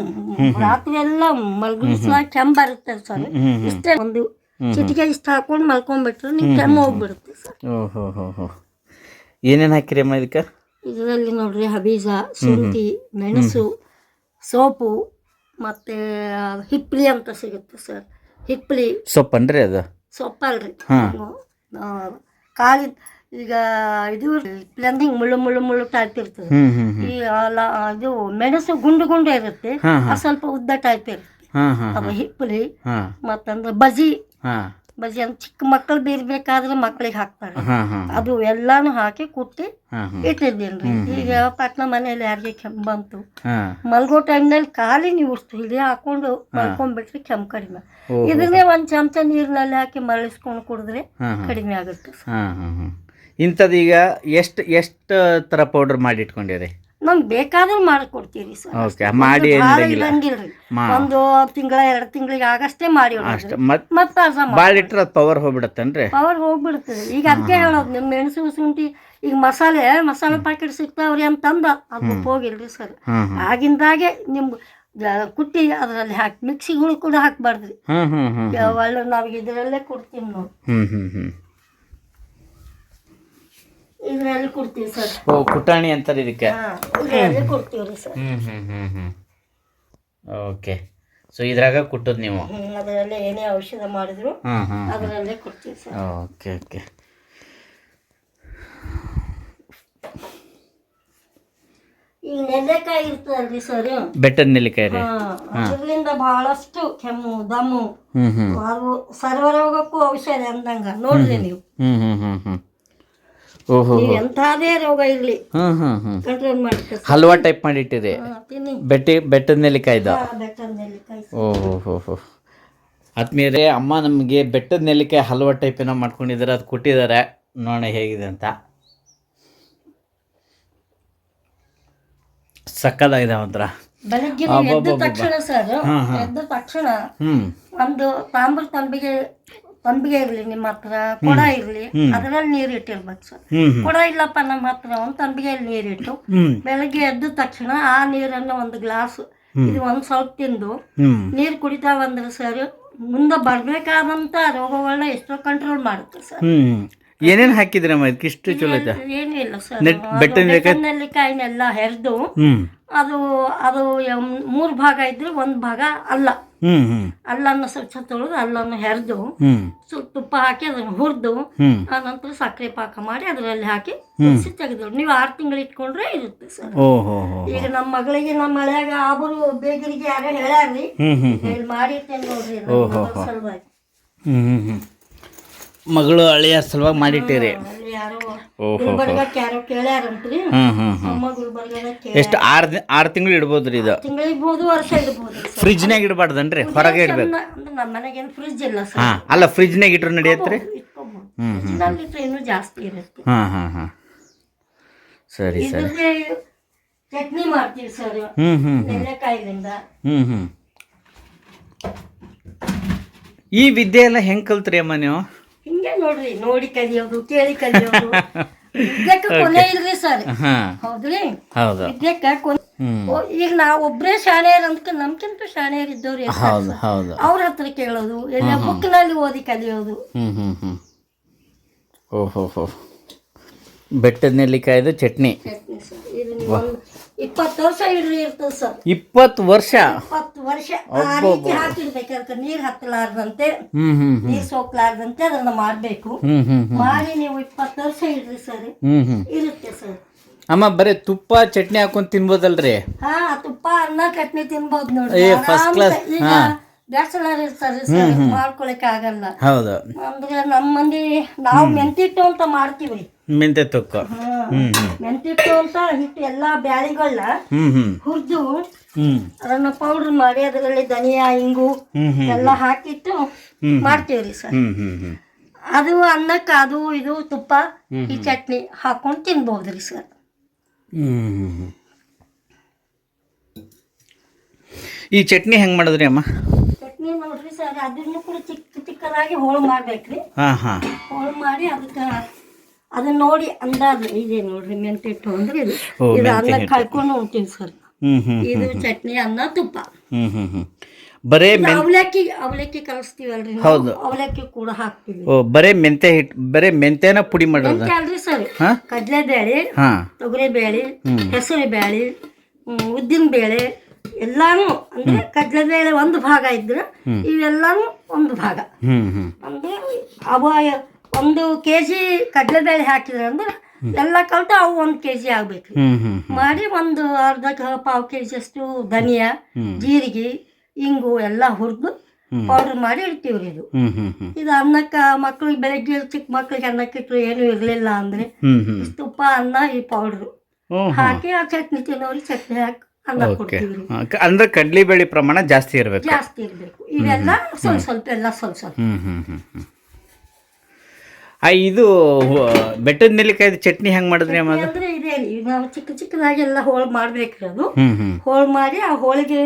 ರಾತ್ರಿ ಎಲ್ಲ ಮಲ್ಗಿಸ್ಲಾಗ ಕೆಮ್ಮ ಬರುತ್ತೆ ಸರ್. ಇಷ್ಟೇ ಒಂದು ಚಿಟಿಕೆ ಇಷ್ಟ ಹಾಕೊಂಡು ಮಲ್ಕೊಂಡ್ಬಿಟ್ರೆ ನಿಮ್ ಕೆಮ್ಮು ಹೋಗ್ಬಿಡುತ್ತೆ ಸರ್. ಹೋ ಹೋ ಏನೇನು ಹಾಕಿರಿ ಅಮ್ಮ ಇದಕ್ಕೆ? ಇದರಲ್ಲಿ ನೋಡ್ರಿ ಹಬೀಜ ಶುಂಠಿ ಮೆಣಸು ಸೋಪು ಮತ್ತೆ ಹಿಪ್ಲಿ ಅಂತ ಸಿಗುತ್ತೆ ಸರ್. ಹಿಪ್ಲಿ ಸೊಪ್ಪನ್ರಿ ಅದು? ಸೊಪ್ಪಲ್ರಿ. ಹಾ. ಈಗ ಇದು ಪ್ಲಂಗಿಂಗ್ ಮುಳ್ಳು ಮುಳ್ಳು ಮುಳ್ಳು ಟೈಪ್ ಇರ್ತದೆ. ಈ ಅಲ್ಲ ಇದು ಮೆಣಸು ಗುಂಡು ಗುಂಡು ಇರುತ್ತೆ. ಅದು ಸ್ವಲ್ಪ ಉದ್ದ ಟೈಪ್ ಇರುತ್ತೆ. ಅದು ಹಿಪ್ಪಲಿ ಮತ್ತಂದ್ರೆ ಬಜಿ. ಬಜಿ ಅಂದ್ರೆ ಚಿಕ್ಕ ಮಕ್ಕಳು ಬೀರ್ಬೇಕಾದ್ರೆ ಮಕ್ಕಳಿಗೆ ಹಾಕ್ತಾರೆ. ಅದು ಎಲ್ಲಾನು ಹಾಕಿ ಕುಟ್ಟಿ ಹಾಂ ಹಾಂ. ಇಟ್ಟಿದ್ದೀನಿ ಈಗ ಪಟ್ನ ಮನೆಯಲ್ಲಿ ಯಾರಿಗೆ ಕೆಮ್ಮು ಬಂತು ಮಲ್ಗೋ ಟೈಮ್ನಲ್ಲಿ ಖಾಲಿ ನೀವು ಇಲ್ಲಿ ಹಾಕೊಂಡು ಮಲ್ಕೊಂಡ್ಬಿಟ್ರೆ ಕೆಮ್ಮು ಕಡಿಮೆ. ಇದನ್ನೇ ಒಂದ್ ಚಮಚ ನೀರಿನಲ್ಲಿ ಹಾಕಿ ಮರಳಿಸ್ಕೊಂಡು ಕುಡಿದ್ರೆ ಕಡಿಮೆ ಆಗುತ್ತೆ. ಹಾಂ ಹಾಂ ಹಾಂ ಇಂಥದ್ದು ಈಗ ಎಷ್ಟು ಎಷ್ಟು ಥರ ಪೌಡರ್ ಮಾಡಿ ಇಟ್ಕೊಂಡಿರಿ ನಮ್ಗೆ ಬೇಕಾದ್ರೆ ಮಾಡಿಕೊಡ್ತೀವಿ ಸರ್. ಓಕೆ ಮಾಡಿ ಇರಂಗಿಲ್ರಿ ಮಾ ಒಂದು ತಿಂಗಳ ಎರಡು ತಿಂಗಳಿಗೆ ಆಗಷ್ಟೇ ಮಾಡಿ ಅಷ್ಟು. ಮತ್ತು ಮತ್ತೆ ಅರ್ಧ ಭಾಳ ಇಟ್ರೆ ಅದು ಪವರ್ ಹೋಗ್ಬಿಡತ್ತೇನ್ರಿ? ಪವರ್ ಹೋಗ್ಬಿಡ್ತದೆ. ಈಗ ಅದಕ್ಕೆ ಹೇಳೋದು ನಿಮ್ಮ ಮೆಣಸು ಶುಂಠಿ ಈಗ ಮಸಾಲೆ ಮಸಾಲೆ ಪ್ಯಾಕೆಟ್ ಸಿಗ್ತಾವ್ರಿ ಅಂತಂದ ಅದು ಹೋಗಿಲ್ರಿ ಸರ್. ಆಗಿಂದಾಗೆ ನಿಮ್ಗೆ ಜ- ಕುಟ್ಟಿ ಅದರಲ್ಲಿ ಹಾಕಿ ಮಿಕ್ಸಿಗಳು ಕೂಡ ಹಾಕ್ಬಾರ್ದ್ರಿ. ಹ್ಮ್ ಹ್ಮ್ ಹ್ಮ್ ಒಳ್ಳೆ ನಾವು ಇದರಲ್ಲೇ ಕೊಡ್ತೀವಿ ನಾವು ಹ್ಮ್ ಹ್ಮ್. ಇದರಲ್ಲಿ ಕೊಡ್ತೀವಿ ಸರ್. ಓ ಕುಟಾಣಿ ಅಂತಾರೆ ಇದಕ್ಕೆ? ಹಾಂ ಇದರಲ್ಲಿ ಕೊಡ್ತೀವಿ ರೀ ಸರ್. ಹ್ಮ್ ಹ್ಮ್ ಹ್ಮ್ ಹ್ಮ್ ಓಕೆ. ಸೊ ಇದ್ರಾಗ ಕುಟ್ಟದ್ ನೀವು? ಹ್ಮ್, ಅದರಲ್ಲೇ ಏನೇ ಔಷಧ ಮಾಡಿದ್ರು ಅದರಲ್ಲೇ ಕೊಡ್ತೀವಿ ಸರ್. Okay okay. ಈಗ ನೆಲ್ಲೆಕಾಯಿ ಇರ್ತದಲ್ರಿ ಸರ್? ಬೆಟ್ಟದ ನೆಲ್ಲಿಕಾಯಿ ರೀ? ಅದರಿಂದ ಬಹಳಷ್ಟು ಕೆಮ್ಮು ದಮ್ಮು ಹ್ಮ್ ಹ್ಮ್. ಅದು ಸರ್ವರೋಗಕ್ಕೂ ಔಷಧ ಅಂದಂಗ ನೋಡ್ರಿ ನೀವು. ಹ್ಮ್ ಹ್ಮ್ ಹ್ಮ್. ನೀವು ಎಂಥದೇ ರೋಗ ಇರಲಿ. ಹ್ಮ್ ಹ್ಮ್ ಹ್ಮ್. ಕಂಟ್ರೋಲ್ ಹಲ್ವಾ ಟೈಪ್ ಮಾಡಿಟ್ಟಿದೆ. ಹಾ, ತಿನ್ನಿ. ಬೆಟ್ಟಿ ಬೆಟ್ಟದ ನೆಲ್ಲಿಕಾಯ್ದು ಹಾ, ಬೆಟ್ಟದ ನೆಲ್ಲಿಕಾಯಿ. ಓಹೋ ಹೋ ಹೋ ಆತ್ಮೀಯರೇ ಅಮ್ಮ ನಮಗೆ ಬೆಟ್ಟದ ನೆಲ್ಲಿಕಾಯಿ ಹಲ್ವಾ ಟೈಪ್ ಏನೋ ಮಾಡ್ಕೊಂಡಿದ್ದಾರೆ ಅದು ಕೊಟ್ಟಿದ್ದಾರೆ ನೋಡೋಣ ಹೇಗಿದೆ ಅಂತ. ಸಕ್ಕದಾಗಿದೆ ಒಂಥರ ಬೆಳಗ್ಗೆ ನೀವು ಎದ್ದ ತಕ್ಷಣ ಸರ್ ಎದ್ದ ತಕ್ಷಣ ಒಂದು ತಾಮ್ರ ತಂಬಿಗೆ ತಂಬಿಗೆ ಇರ್ಲಿ ನಿಮ್ಮ ಹತ್ರ ಕೊಡ ಇರ್ಲಿ ಅದರಲ್ಲಿ ನೀರು ಇಟ್ಟಿರ್ಬೇಕು. ಸರ್ ಕೊಡ ಇಲ್ಲಪ್ಪ ನಮ್ಮ ಹತ್ರ ಒಂದು ತಂಬಿಗೆಯಲ್ಲಿ ನೀರಿಟ್ಟು ಬೆಳಗ್ಗೆ ಎದ್ದ ತಕ್ಷಣ ಆ ನೀರನ್ನ ಒಂದು ಗ್ಲಾಸ್ ಇದು ಒಂದ್ ಸ್ವಲ್ಪ ತಿಂದು ನೀರ್ ಕುಡಿತಾ ಬಂದ್ರೆ ಸರ್ ಮುಂದೆ ಬರ್ಬೇಕಾದಂತ ರೋಗಗಳನ್ನ ಎಷ್ಟೋ ಕಂಟ್ರೋಲ್ ಮಾಡುತ್ತೆ ಸರ್. ಏನೇನ್ ಹಾಕಿದ್ರಮ್ಮ ಇದಕ್ಕೆ ಇಷ್ಟು ಚಲೋ ಏನಿಲ್ಲ ಸರ್. ನೆಲ್ಲಿಕಾಯಿನೆಲ್ಲ ಹೆರ್ದು ಅದು ಅದು ಮೂರ್ ಭಾಗ ಇದ್ರೆ ಒಂದು ಭಾಗ ಅಲ್ಲ. ಅಲ್ಲನ್ನು ಸ್ವಚ್ಛ ತೊಳೆದು ಅಲ್ಲನ್ನು ಹೆರ್ದು ಸ್ವಲ್ಪ ತುಪ್ಪ ಹಾಕಿ ಅದನ್ನು ಹುರಿದು ಆನಂತರ ಸಕ್ಕರೆ ಪಾಕ ಮಾಡಿ ಅದರಲ್ಲಿ ಹಾಕಿ ಕುದಿಸಿ ತೆಗೆದು ನೀವು ಆರು ತಿಂಗಳು ಇಟ್ಕೊಂಡ್ರೆ ಇರುತ್ತೆ ಸರ್. ಈಗ ನಮ್ಮ ಮಗಳಿಗೆ ನಮ್ಮ ಮಳೆಯಾಗ ಆಬರು ಬೇಗರಿಗೆ ಯಾರೋ ಹೇಳ್ಯಾರ್ರಿ ಹೇಳಿ ಮಾಡಿರ್ತೇನೆ ನೋಡ್ರಿ ಸಲುವಾಗಿ. ಹ್ಮ್ ಹ್ಮ್ ಹ್ಮ್. ಮಗಳು ಅಳಿಯ ಸಲುವಾಗಿ ಮಾಡಿಟ್ಟಿರಿ. ಅಲ್ಲಿ ಯಾರೋ ಓಹೋ ಗುಲ್ಬರ್ಗಕ್ಕೆ ಯಾರೋ ಕೇಳ್ಯಾರಂತ್ರಿ. ಹ್ಮ್ ಹ್ಮ್ ಹ್ಮ್. ಅಮ್ಮ ಗುಲ್ಬರ್ಗದಾಗ ಕೇಳ ಎಷ್ಟು ಆರು ಆರು ತಿಂಗಳು ರೀ ಇದು? ತಿಂಗಳಿರ್ಬೋದು ವರ್ಷ ಇಡ್ಬೋದು ಸರ್. ಫ್ರಿಜ್ನಾಗ ಇಡಬಾರ್ದನ್ರಿ? ಹೊರಗೆ ಇಡಬೇಕು. ಚೆನ್ನ- ಅಂದ್ರೆ ನಮ್ಮ ಮನೆಗೇನು ಫ್ರಿಜ್ ಇಲ್ಲ ಸರ್. ಹಾ ಅಲ್ಲ ಫ್ರಿಜ್ನಾಗ ಇಟ್ರು ನಡೆಯತ್ರಿ? ಇಟ್ಕೋಬಹುದು ಹ್ಮ್ ಫ್ರಿಜ್ನಲ್ಲಿ ಇಟ್ರೆ ಇನ್ನೂ ಜಾಸ್ತಿ ಇರುತ್ತೆ. ಹಾ ಹಾ ಹಾ. ಸರಿ ಸರಿ. ಇದ್ರದ್ದೇ ಚಟ್ನಿ ಮಾಡ್ತೀವಿ ಸರ್. ಹ್ಞೂ ಹ್ಞೂ ಹ್ಮ್ ಹ್ಮ್. ಈ ವಿದ್ಯೆ ಎಲ್ಲ ಹೆಂಗೆ ಕಲ್ತ್ರಿ ಅಮ್ಮ ನೀವು? ನೋಡ್ರಿ ನೋಡಿ ಕಲಿಯೋದು ಕೇಳಿ ಕಲಿಯೋದು. [LAUGHS] ವಿದ್ಯಕ್ಕೆ ಕೊನೆ ಇಲ್ರಿ ಸರ್. ಹಾ. ಹೌದ್ರಿ? ಹೌದು. ವಿದ್ಯಕ್ಕೆ ಕೊನೆ ಈಗ ನಾವು ಒಬ್ರೇ ಶಾಣೆಯರ್ ಅಂತ ನಮ್ಕಿಂತ ಶಾಣೆಯರ್ ಇದ್ದವ್ರು ಹೌದು ಹೌದು. ಅವ್ರ ಹತ್ರ ಕೇಳೋದು ಎಲ್ಲ ಬುಕ್ನಲ್ಲಿ ಓದಿ ಕಲಿಯೋದು. ಹ್ಮ್ ಹ್ಮ್ ಹ್ಮ್. ಓಹೋ ಬೆಟ್ಟದ ನೆಲ್ಲಿಕಾಯ್ದು ಚಟ್ನಿ. ಚಟ್ನಿ ಸರ್. ಇದು ನೀವು ಇಪ್ಪತ್ತು ವರ್ಷ ಇಡ್ರಿ ಇರ್ತದೆ ಸರ್. ಇಪ್ಪತ್ತು ವರ್ಷ? ಇಪ್ಪತ್ತು ವರ್ಷ. ಆ ರೀತಿ ಹಾಕಿಡ್ಬೇಕಾದ್ರೆ ನೀರ್ ಹತ್ತಲಾರ್ದಂತೆ ಹ್ಮ್ ಹ್ಮ್ ನೀರ್ ಸೋಕ್ಲಾರ್ದಂತೆ ಅದನ್ನ ಮಾಡ್ಬೇಕು. ಹ್ಮ್ ಹ್ಮ್ ಹ್ಮ್. ಮಾಡಿ ನೀವು ಇಪ್ಪತ್ತು ವರ್ಷ ಇಡ್ರಿ ಸರ್. ಹ್ಮ್ ಹ್ಮ್. ಇರುತ್ತೆ ಸರ್. ಅಮ್ಮ ಬರೀ ತುಪ್ಪ ಚಟ್ನಿ ಹಾಕೊಂಡ್ ತಿನ್ಬೋದಲ್ರಿ? ಹಾ ತುಪ್ಪ ಅನ್ನ ಚಟ್ನಿ ತಿನ್ಬೋದು ನೋಡ್ರಿ. First class class. ಈಗ ಬ್ಯಾಚಲರ್ ಇರ್ತಾರೆ ಸರ್ ಮಾಡ್ಕೊಳಕ್ ಆಗಲ್ಲ ಹೌದು. ಅಂದ್ರೆ ನಮ್ಮ ಮಂದಿ ನಾವು ಮೆಂತಿಟ್ಟು ಅಂತ ಮಾಡ್ತೀವಿ. ಮೆಂತೆ ತೊಕ್ಕ. ಮೆಂತಿಟ್ಟು ಅಂತ ಹಿಟ್ಟು ಎಲ್ಲಾ ಬ್ಯಾಳಿಗಳನ್ನ ಹುರಿದು ಅದನ್ನ ಪೌಡರ್ ಮಾಡಿ ಅದರಲ್ಲಿ ಧನಿಯಾ ಇಂಗು ಎಲ್ಲ ಹಾಕಿಟ್ಟು ಮಾಡ್ತೀವ್ರಿ ಸರ್. ಅದು ಅನ್ನಕ್ಕೆ ಅದು ಇದು ತುಪ್ಪ ಈ ಚಟ್ನಿ ಹಾಕೊಂಡು ತಿನ್ಬಹುದ್ರಿ ಸರ್. ಈ ಚಟ್ನಿ ಹೆಂಗ್ ಮಾಡಿದ್ರಿ ಅಮ್ಮ? ಚಟ್ನಿ ನೋಡ್ರಿ ಸರ್ ಅದನ್ನು ಕೂಡ ಚಿಕ್ಕ ಚಿಕ್ಕದಾಗಿ ಹೋಳು ಮಾಡ್ಬೇಕ್ರಿ. ಹಾ ಹಾ. ಹೋಳು ಮಾಡಿ ಅದಕ್ಕೆ ಅದನ್ನ ನೋಡಿ ಅಂದಾಜು ಇದೆ ನೋಡ್ರಿ ಮೆಂತಿಟ್ಟು ಅಂದ್ರೆ ಇದು. ಓ, ಇದು ಮೆಂತೆ ಅನ್ನ ಹಿಟ್ಟು. ಕಳ್ಕೊಂಡು ಉಣ್ತೀವಿ ಸರ್ ಹ್ಮ್ ಹ್ಮ್ ಇದು ಚಟ್ನಿ ಅನ್ನ ತುಪ್ಪ. ಹ್ಮ್ ಹ್ಮ್ ಹ್ಮ್. ಬರೇ ಇದು ಮೆನ್ ಅವಲಕ್ಕಿ ಅವಲಕ್ಕಿ ಕಲಿಸ್ತೀವಲ್ರಿ ನಾವು, ಹೌದು. ಅವಲಕ್ಕಿ ಕೂಡ ಹಾಕ್ತೀವಿ. ಓ ಬರೇ ಮೆಂತೆ ಹಿಟ್ಟು ಬರೇ ಮೆಂತೆನ ಪುಡಿ ಮಾಡೋದ. ಅಲ್ರಿ ಸರ್ ಹಾ? ಕಡಲೆಬೇಳೆ ಹಾ. ತೊಗರಿಬೇಳೆ ಹೆಸರು ಬೇಳೆ ಉದ್ದಿನ ಬೇಳೆ ಎಲ್ಲಾನು ಅಂದ್ರೆ ಕಡಲೆಬೇಳೆ ಒಂದು ಭಾಗ ಇದ್ರೆ ಇವೆಲ್ಲಾನು ಒಂದು ಭಾಗ. ಅಂದ್ರೆ ಅವ ಒಂದು ಕೆಜಿ ಕಡಲೆಬೇಳೆ ಹಾಕಿದ್ರೆ ಅಂದ್ರೆ ಎಲ್ಲ ಕಲ್ತು ಅವು ಒಂದು ಕೆಜಿ ಆಗ್ಬೇಕು. ಮಾಡಿ ಒಂದು ಅರ್ಧ ಪಾವ್ ಪಾವು ಕೆ ಜಿ ಅಷ್ಟು ಧನಿಯಾ ಜೀರಿಗೆ ಇಂಗು ಎಲ್ಲ ಹುರಿದು ಪೌಡರ್ ಮಾಡಿ ಇಡ್ತೀವ್ರಿ ಇದು. ಇದು ಅನ್ನಕ್ಕೆ ಮಕ್ಳಿಗೆ ಬೆಳಗ್ಗೆ ಚಿಕ್ಕ ಮಕ್ಳಿಗೆ ಅನ್ನಕ್ಕೆ ಏನು ಏನೂ ಇರಲಿಲ್ಲ ಅಂದ್ರೆ ತುಪ್ಪ ಅನ್ನ ಈ ಪೌಡ್ರು ಹಾಕಿ ಆ ಚಟ್ನಿ ತಿನ್ನೋರು ಚಟ್ನಿ ಹಾಕಿ ಓಕೆ ಅಂದ್ರೆ ಕಡ್ಲಿ ಬೇಳೆ ಪ್ರಮಾಣ ಜಾಸ್ತಿ ಇರಬೇಕು. ಜಾಸ್ತಿ ಇರಬೇಕು. ಇವೆಲ್ಲ ಸ್ವಲ್ಪ ಸ್ವಲ್ಪ ಎಲ್ಲ ಸ್ವಲ್ಪ ಸ್ವಲ್ಪ. ಹ್ಮ್ ಹ್ಮ್ ಹ್ಮ್ ಹ್ಮ್. ಆ ಇದು ಬೆಟ್ಟದ ನೆಲ್ಲಿಕಾಯಿ ಚಟ್ನಿ ಹೆಂಗ್ ಮಾಡಿದ್ರಿ ಅಮ್ಮ ಅದು ಅಂದ್ರೆ ಇದೆ ರೀ ನಾವು ಚಿಕ್ಕ ಚಿಕ್ಕದಾಗಿ ಎಲ್ಲ ಹೋಳು ಮಾಡ್ಬೇಕ್ರಿ ಅದು. ಹೋಳ್ ಹ್ಮ್. ಹೋಳು ಮಾಡಿ ಆ ಹೋಳಿಗೆ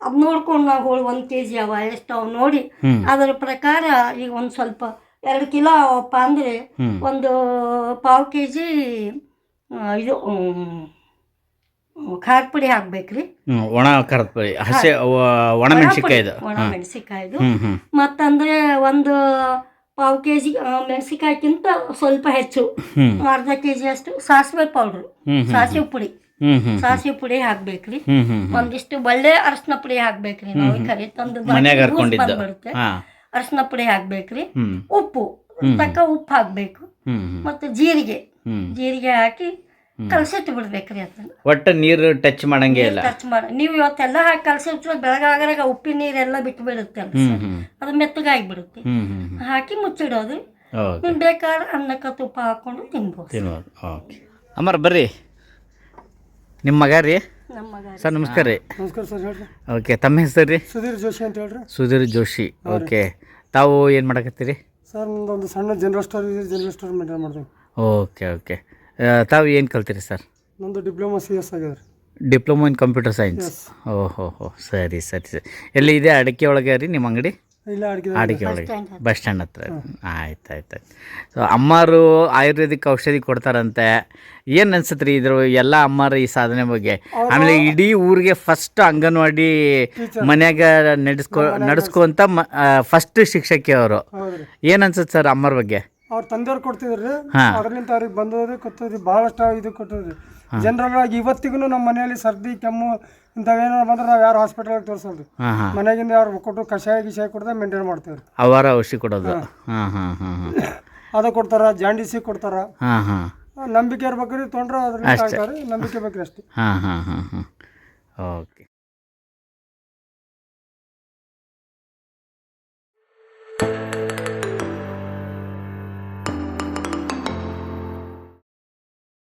ಅದ್ ನೋಡ್ಕೊಂಡು ನಾವು ಹೋಳು ಒಂದ್ ಕೆ ಜಿ ಅವ ಎಷ್ಟು ಅವು ನೋಡಿ. ಹ್ಮ್. ಅದರ ಪ್ರಕಾರ ಈಗ ಒಂದ್ ಸ್ವಲ್ಪ ಎರಡು ಕಿಲೋ ಅವಪ್ಪ ಅಂದ್ರೆ ಹ್ಮ್. ಒಂದು ಪಾವು ಕೆ ಜಿ ಇದು ಹ್ಮ್, ಖಾರ ಪುಡಿ ಹಾಕ್ಬೇಕ್ರಿ? ಒಣ ಖಾರದ ಪುಡಿ ಹಸಿ ಒಣ ಹ್ಮ್ ಮತ್ತಂದ್ರೆ ಒಂದು ಪಾವು ಕೆ ಜಿ ಮೆಣಸಿಕಾಯ್ಕಿಂತ ಸ್ವಲ್ಪ ಹೆಚ್ಚು. ಅರ್ಧ ಕೆ ಜಿ ಅಷ್ಟು ಸಾಸಿವೆ ಪೌಡ್ರು ಸಾಸಿವೆ ಪುಡಿ. ಸಾಸಿವೆ ಪುಡಿ ಹಾಕ್ಬೇಕ್ರಿ. ಒಂದಿಷ್ಟು ಒಳ್ಳೆ ಅರಶಿನ ಪುಡಿ ಹಾಕ್ಬೇಕ್ರಿ. ನಾವು ಕರಿ ತಂದು ಬರುತ್ತೆ ಅರಶಿನ ಪುಡಿ ಹಾಕ್ಬೇಕ್ರಿ. ಉಪ್ಪು ತಕ್ಕ ಉಪ್ಪು ಹಾಕ್ಬೇಕು. ಮತ್ತೆ ಜೀರಿಗೆ. ಜೀರಿಗೆ ಹಾಕಿ ಕಲಸಿಟ್ಟು ಬಿಡ್ಬೇಕ್ರಿ ಅದನ್ನ. ಒಟ್ಟು ನೀರು ಟಚ್ ಮಾಡಂಗೆ ಇಲ್ಲ. ಟಚ್ ಮಾಡಿ ನೀವು ಇವತ್ತೆಲ್ಲ ಹಾಕಿ ಕಲಸಿಟ್ರೆ ಬೆಳಗಾಗ್ರಾಗ ಉಪ್ಪಿನ ನೀರೆಲ್ಲ ಬಿಟ್ಟು ಬಿಡುತ್ತೆ ಅದು ಹ್ಮ್ ಹ್ಮ್ ಹಾಕಿ ಮುಚ್ಚಿಡೋದು. ನಿಮ್ಗೆ ಬೇಕಾದ್ರೆ ಅನ್ನಕ್ಕೆ ತುಪ್ಪ ಹಾಕೊಂಡು ತಿನ್ಬೋದು. ತಿನ್ಬೋದು. ಓಕೆ. ಅಮ್ಮರ ಬರ್ರಿ. ನಿಮ್ಮ ಮಗ ರೀ? ನಮ್ಮ ಮಗ ಸರ್ ನಮಸ್ಕಾರ ರೀ. ನಮಸ್ಕಾರ ಸರ್ ಹೇಳ್ರಿ. ಓಕೆ ತಮ್ಮ ಹೆಸರು ರೀ? ಸುಧೀರ್ ಜೋಶಿ ಅಂತ ಹೇಳ್ರಿ. ಸುಧೀರ್ ಜೋಶಿ. ಓಕೆ. ತಾವು ಏನು ಮಾಡಕತ್ತೀರಿ? ಸರ್ ಒಂದು ಸಣ್ಣ general store general store maintain ಮಾಡ್ತೀವಿ. Okay okay. ತಾವು ಏನು ಕಲ್ತೀರಿ ಸರ್? ನಮ್ಮದು ಡಿಪ್ಲೊಮಾ ಸಿ ಎಸ್ ಆಗಿದೆ ರೀ. Diploma in computer science? ಓಹೋ ಹೋ ಸರಿ ಸರಿ ಸರಿ. ಎಲ್ಲಿ ಇದೆ? ಅಡಿಕೆ ಒಳಗೆ ರೀ ನಿಮ್ಮ ಅಂಗಡಿ? ಇಲ್ಲ ಅಡಿಗೆ ಅಡಿಕೆ ಒಳಗೆ. ಬಸ್ ಸ್ಟ್ಯಾಂಡ್ ಹತ್ರ. ಆಯ್ತು ಆಯ್ತು ಆಯ್ತು. ಸೊ ಅಮ್ಮಾರು ಆಯುರ್ವೇದಿಕ್ ಔಷಧಿ ಕೊಡ್ತಾರಂತೆ. ಏನು ಅನ್ಸುತ್ತೆ ರೀ ಇದ್ರ ಎಲ್ಲ ಅಮ್ಮಾರು ಈ ಸಾಧನೆ ಬಗ್ಗೆ? ಆಮೇಲೆ ಇಡೀ ಊರಿಗೆ ಫಸ್ಟ್ ಅಂಗನವಾಡಿ ಮನ್ಯಾಗ ನಡೆಸ್ಕೊ ನಡೆಸ್ಕೊಂತ ಫಸ್ಟ್ ಶಿಕ್ಷಕಿ ಅವರು. ಏನು ಅನ್ಸುತ್ತೆ ಸರ್ ಅಮ್ಮರ ಬಗ್ಗೆ? ಅವ್ರ ತಂದೆಯವ್ರು ಕೊಡ್ತಿದ್ರಿ ಅದ್ರಲ್ಲಿಂದ ಅವ್ರಿಗೆ ಬಂದವ್ರಿ ಕೊಟ್ಟಿದ್ರಿ ಭಾಳಷ್ಟು ಇದು ಕೊಟ್ಟಿದ್ರಿ ಜನರಲ್ ಆಗಿ ಇವತ್ತಿಗೂ ನಮ್ಮ ಮನೆಯಲ್ಲಿ ಸರ್ದಿ ಕೆಮ್ಮು ಇಂಥವೇನಾರು ಬಂದ್ರೆ ನಾವು ಯಾರು ಹಾಸ್ಪಿಟಲ್ ತೋರಿಸಲ್ರಿ ಹಾಂ ಮನೆಗಿಂದ ಯಾರು ಕೊಟ್ಟು ಕಷಾಯ ಗಿಷಾಯ ಕೊಡದೆ ಮೇಂಟೈನ್ ಮಾಡ್ತೀವಿ ಅವರ ಔಷಧಿ ಕೊಡೋದು. ಅದು ಕೊಡ್ತಾರ ಜಾಂಡಿಸಿ ಕೊಡ್ತಾರ. ನಂಬಿಕೆ ಇರ್ಬೇಕ್ರಿ ತೊಗೊಂಡ್ರೆ ಅದ್ರಲ್ಲಿ ನಂಬಿಕೆ ಬೇಕ್ರಿ ಅಷ್ಟೇ. ಹಾಂ ಹಾಂ ಹಾಂ ಹಾಂ. ಓಕೆ